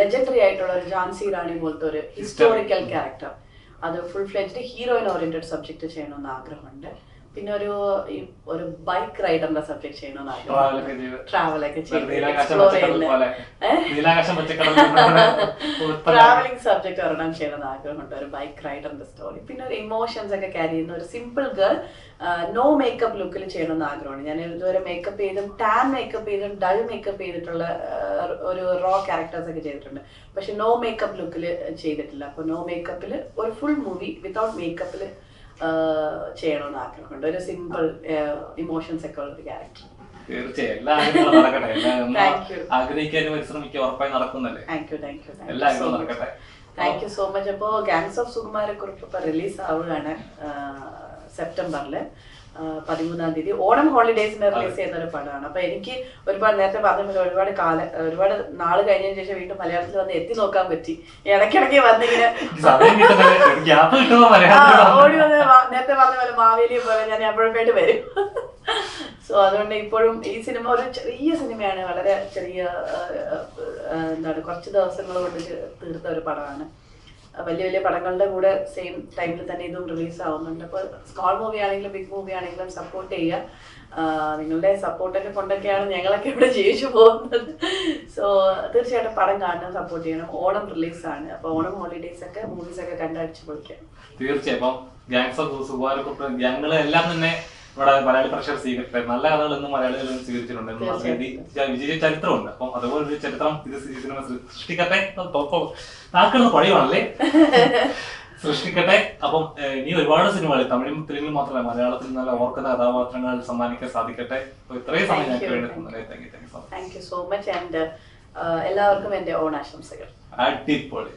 ലെജൻഡറി ആയിട്ടുള്ള ഒരു ഝാൻസി റാണി പോലത്തെ ഒരു ഹിസ്റ്റോറിക്കൽ ക്യാരക്ടർ അത് full fledged heroine oriented subject ചെയ്യണമെന്ന് ആഗ്രഹമുണ്ട്. പിന്നെ ഒരു ഒരു ബൈക്ക് റൈഡറിന്റെ സബ്ജക്ട് ചെയ്യണമെന്ന് ആഗ്രഹം ചെയ്ത് ട്രാവലൊക്കെ ചെയ്ത് എക്സ്പ്ലോർ ചെയ്യുന്ന ട്രാവലിംഗ് സബ്ജക്ട് ഒരെണ്ണം ചെയ്യണമെന്ന് ആഗ്രഹമുണ്ട്. ഒരു ബൈക്ക് റൈഡറിന്റെ സ്റ്റോറി പിന്നെ ഒരു ഇമോഷൻസ് ഒക്കെ ക്യാരി ചെയ്യുന്ന ഒരു സിമ്പിൾ ഗേൾ നോ മേക്കപ്പ് ലുക്കിൽ ചെയ്യണമെന്ന് ആഗ്രഹമാണ്. ഞാൻ ഇതുവരെ മേക്കപ്പ് ചെയ്തും ടാൻ മേക്കപ്പ് ചെയ്തും ഡൾ മേക്കപ്പ് ചെയ്തിട്ടുള്ള ഒരു റോ ക്യാരക്ടേഴ്സ് ഒക്കെ ചെയ്തിട്ടുണ്ട്. പക്ഷെ നോ മേക്കപ്പ് ലുക്കിൽ ചെയ്തിട്ടില്ല. അപ്പൊ നോ മേക്കപ്പിൽ ഒരു ഫുൾ മൂവി വിത്തൗട്ട് മേക്കപ്പിൽ ചെയ്യണമെന്ന് ആഗ്രഹമുണ്ട്. ഒരു സിമ്പിൾ ഇമോഷൻസ് ഒക്കെ ഉള്ള ഒരു ക്യാരക്ടർ തീർച്ചയായും. എല്ലാ ആഗ്രഹങ്ങളും നടക്കട്ടെ. എല്ലാ നമ്മൾ ആഗ്രഹിക്കാനും പരിശ്രമിക്കുക ഉറപ്പായി നടക്കുന്നല്ലേ? എല്ലാ ആഗ്രഹവും നടക്കട്ടെ. താങ്ക് യു സോ മച്ച് അപ്പോൾ ഗാങ്സ് ഓഫ് സുകുമാരെ കുറിപ്പ് ഇപ്പൊ റിലീസ് ആവുകയാണ് സെപ്റ്റംബറിൽ പതിമൂന്നാം തീയതി. ഓണം ഹോളിഡേസിന് റിലീസ് ചെയ്യുന്ന ഒരു പടമാണ്. അപ്പൊ എനിക്ക് ഒരുപാട് നേരത്തെ പറഞ്ഞ പോലെ ഒരുപാട് കാല ഒരുപാട് നാൾ കഴിഞ്ഞതിന് ശേഷം വീണ്ടും മലയാളത്തിൽ വന്ന് എത്തി നോക്കാൻ പറ്റി. ഇടയ്ക്കിടയ്ക്ക് വന്നിങ്ങനെ ഓടി വന്ന് നേരത്തെ പറഞ്ഞ പോലെ മാവേലിയെ പോലെ ഞാൻ എപ്പോഴൊക്കെയായിട്ട് വരും. സോ അതുകൊണ്ട് ഇപ്പോഴും ഈ സിനിമ ഒരു ചെറിയ സിനിമയാണ്. വളരെ ചെറിയ എന്താണ് കുറച്ച് ദിവസങ്ങൾ കൊണ്ട് തീർത്ത ഒരു പടമാണ്. വലിയ വലിയ പടങ്ങളുടെ കൂടെ സെയിം ടൈമിൽ തന്നെ ഇതും റിലീസ് ആവുന്നുണ്ട്. അപ്പോൾ സ്മോൾ മൂവി ആണെങ്കിലും ബിഗ് മൂവി ആണെങ്കിലും സപ്പോർട്ട് ചെയ്യുക. നിങ്ങളുടെ സപ്പോർട്ടൊക്കെ കൊണ്ടൊക്കെയാണ് ഞങ്ങളൊക്കെ ഇവിടെ ജീവിച്ചു പോകുന്നത്. സോ തീർച്ചയായിട്ടും പടം കാണണം സപ്പോർട്ട് ചെയ്യണം. ഓണം റിലീസാണ് അപ്പോൾ ഓണം ഹോളിഡേയ്സ് ഒക്കെ മൂവീസ് ഒക്കെ കണ്ടടിച്ച് പൊളിക്കാം. തീർച്ചയായും. ഞങ്ങളെല്ലാം തന്നെ ഇവിടെ മലയാളി പ്രഷർ സ്വീകരിച്ച നല്ല കഥകൾ ഇന്ന് മലയാളികളിൽ നിന്ന് സ്വീകരിച്ചിട്ടുണ്ട് വിജയ ചരിത്രമുണ്ട്. അപ്പം അതുപോലെ ഒരു ചരിത്രം ഇത് സിനിമ സൃഷ്ടിക്കട്ടെ താക്കളുടെ പഴിവാണല്ലേ സൃഷ്ടിക്കട്ടെ. അപ്പം ഇനി ഒരുപാട് സിനിമകൾ തമിഴും തെലുങ്കിലും മാത്രമല്ല മലയാളത്തിൽ നല്ല ഓർക്കുന്ന കഥാപാത്രങ്ങൾ സമ്മാനിക്കാൻ സാധിക്കട്ടെ. ഇത്രയും സമയം ഞങ്ങൾക്ക്. വേണ്ടി thank you so much and എല്ലാവർക്കും എന്റെ ഓണാശംസകൾ. അടിപൊളി.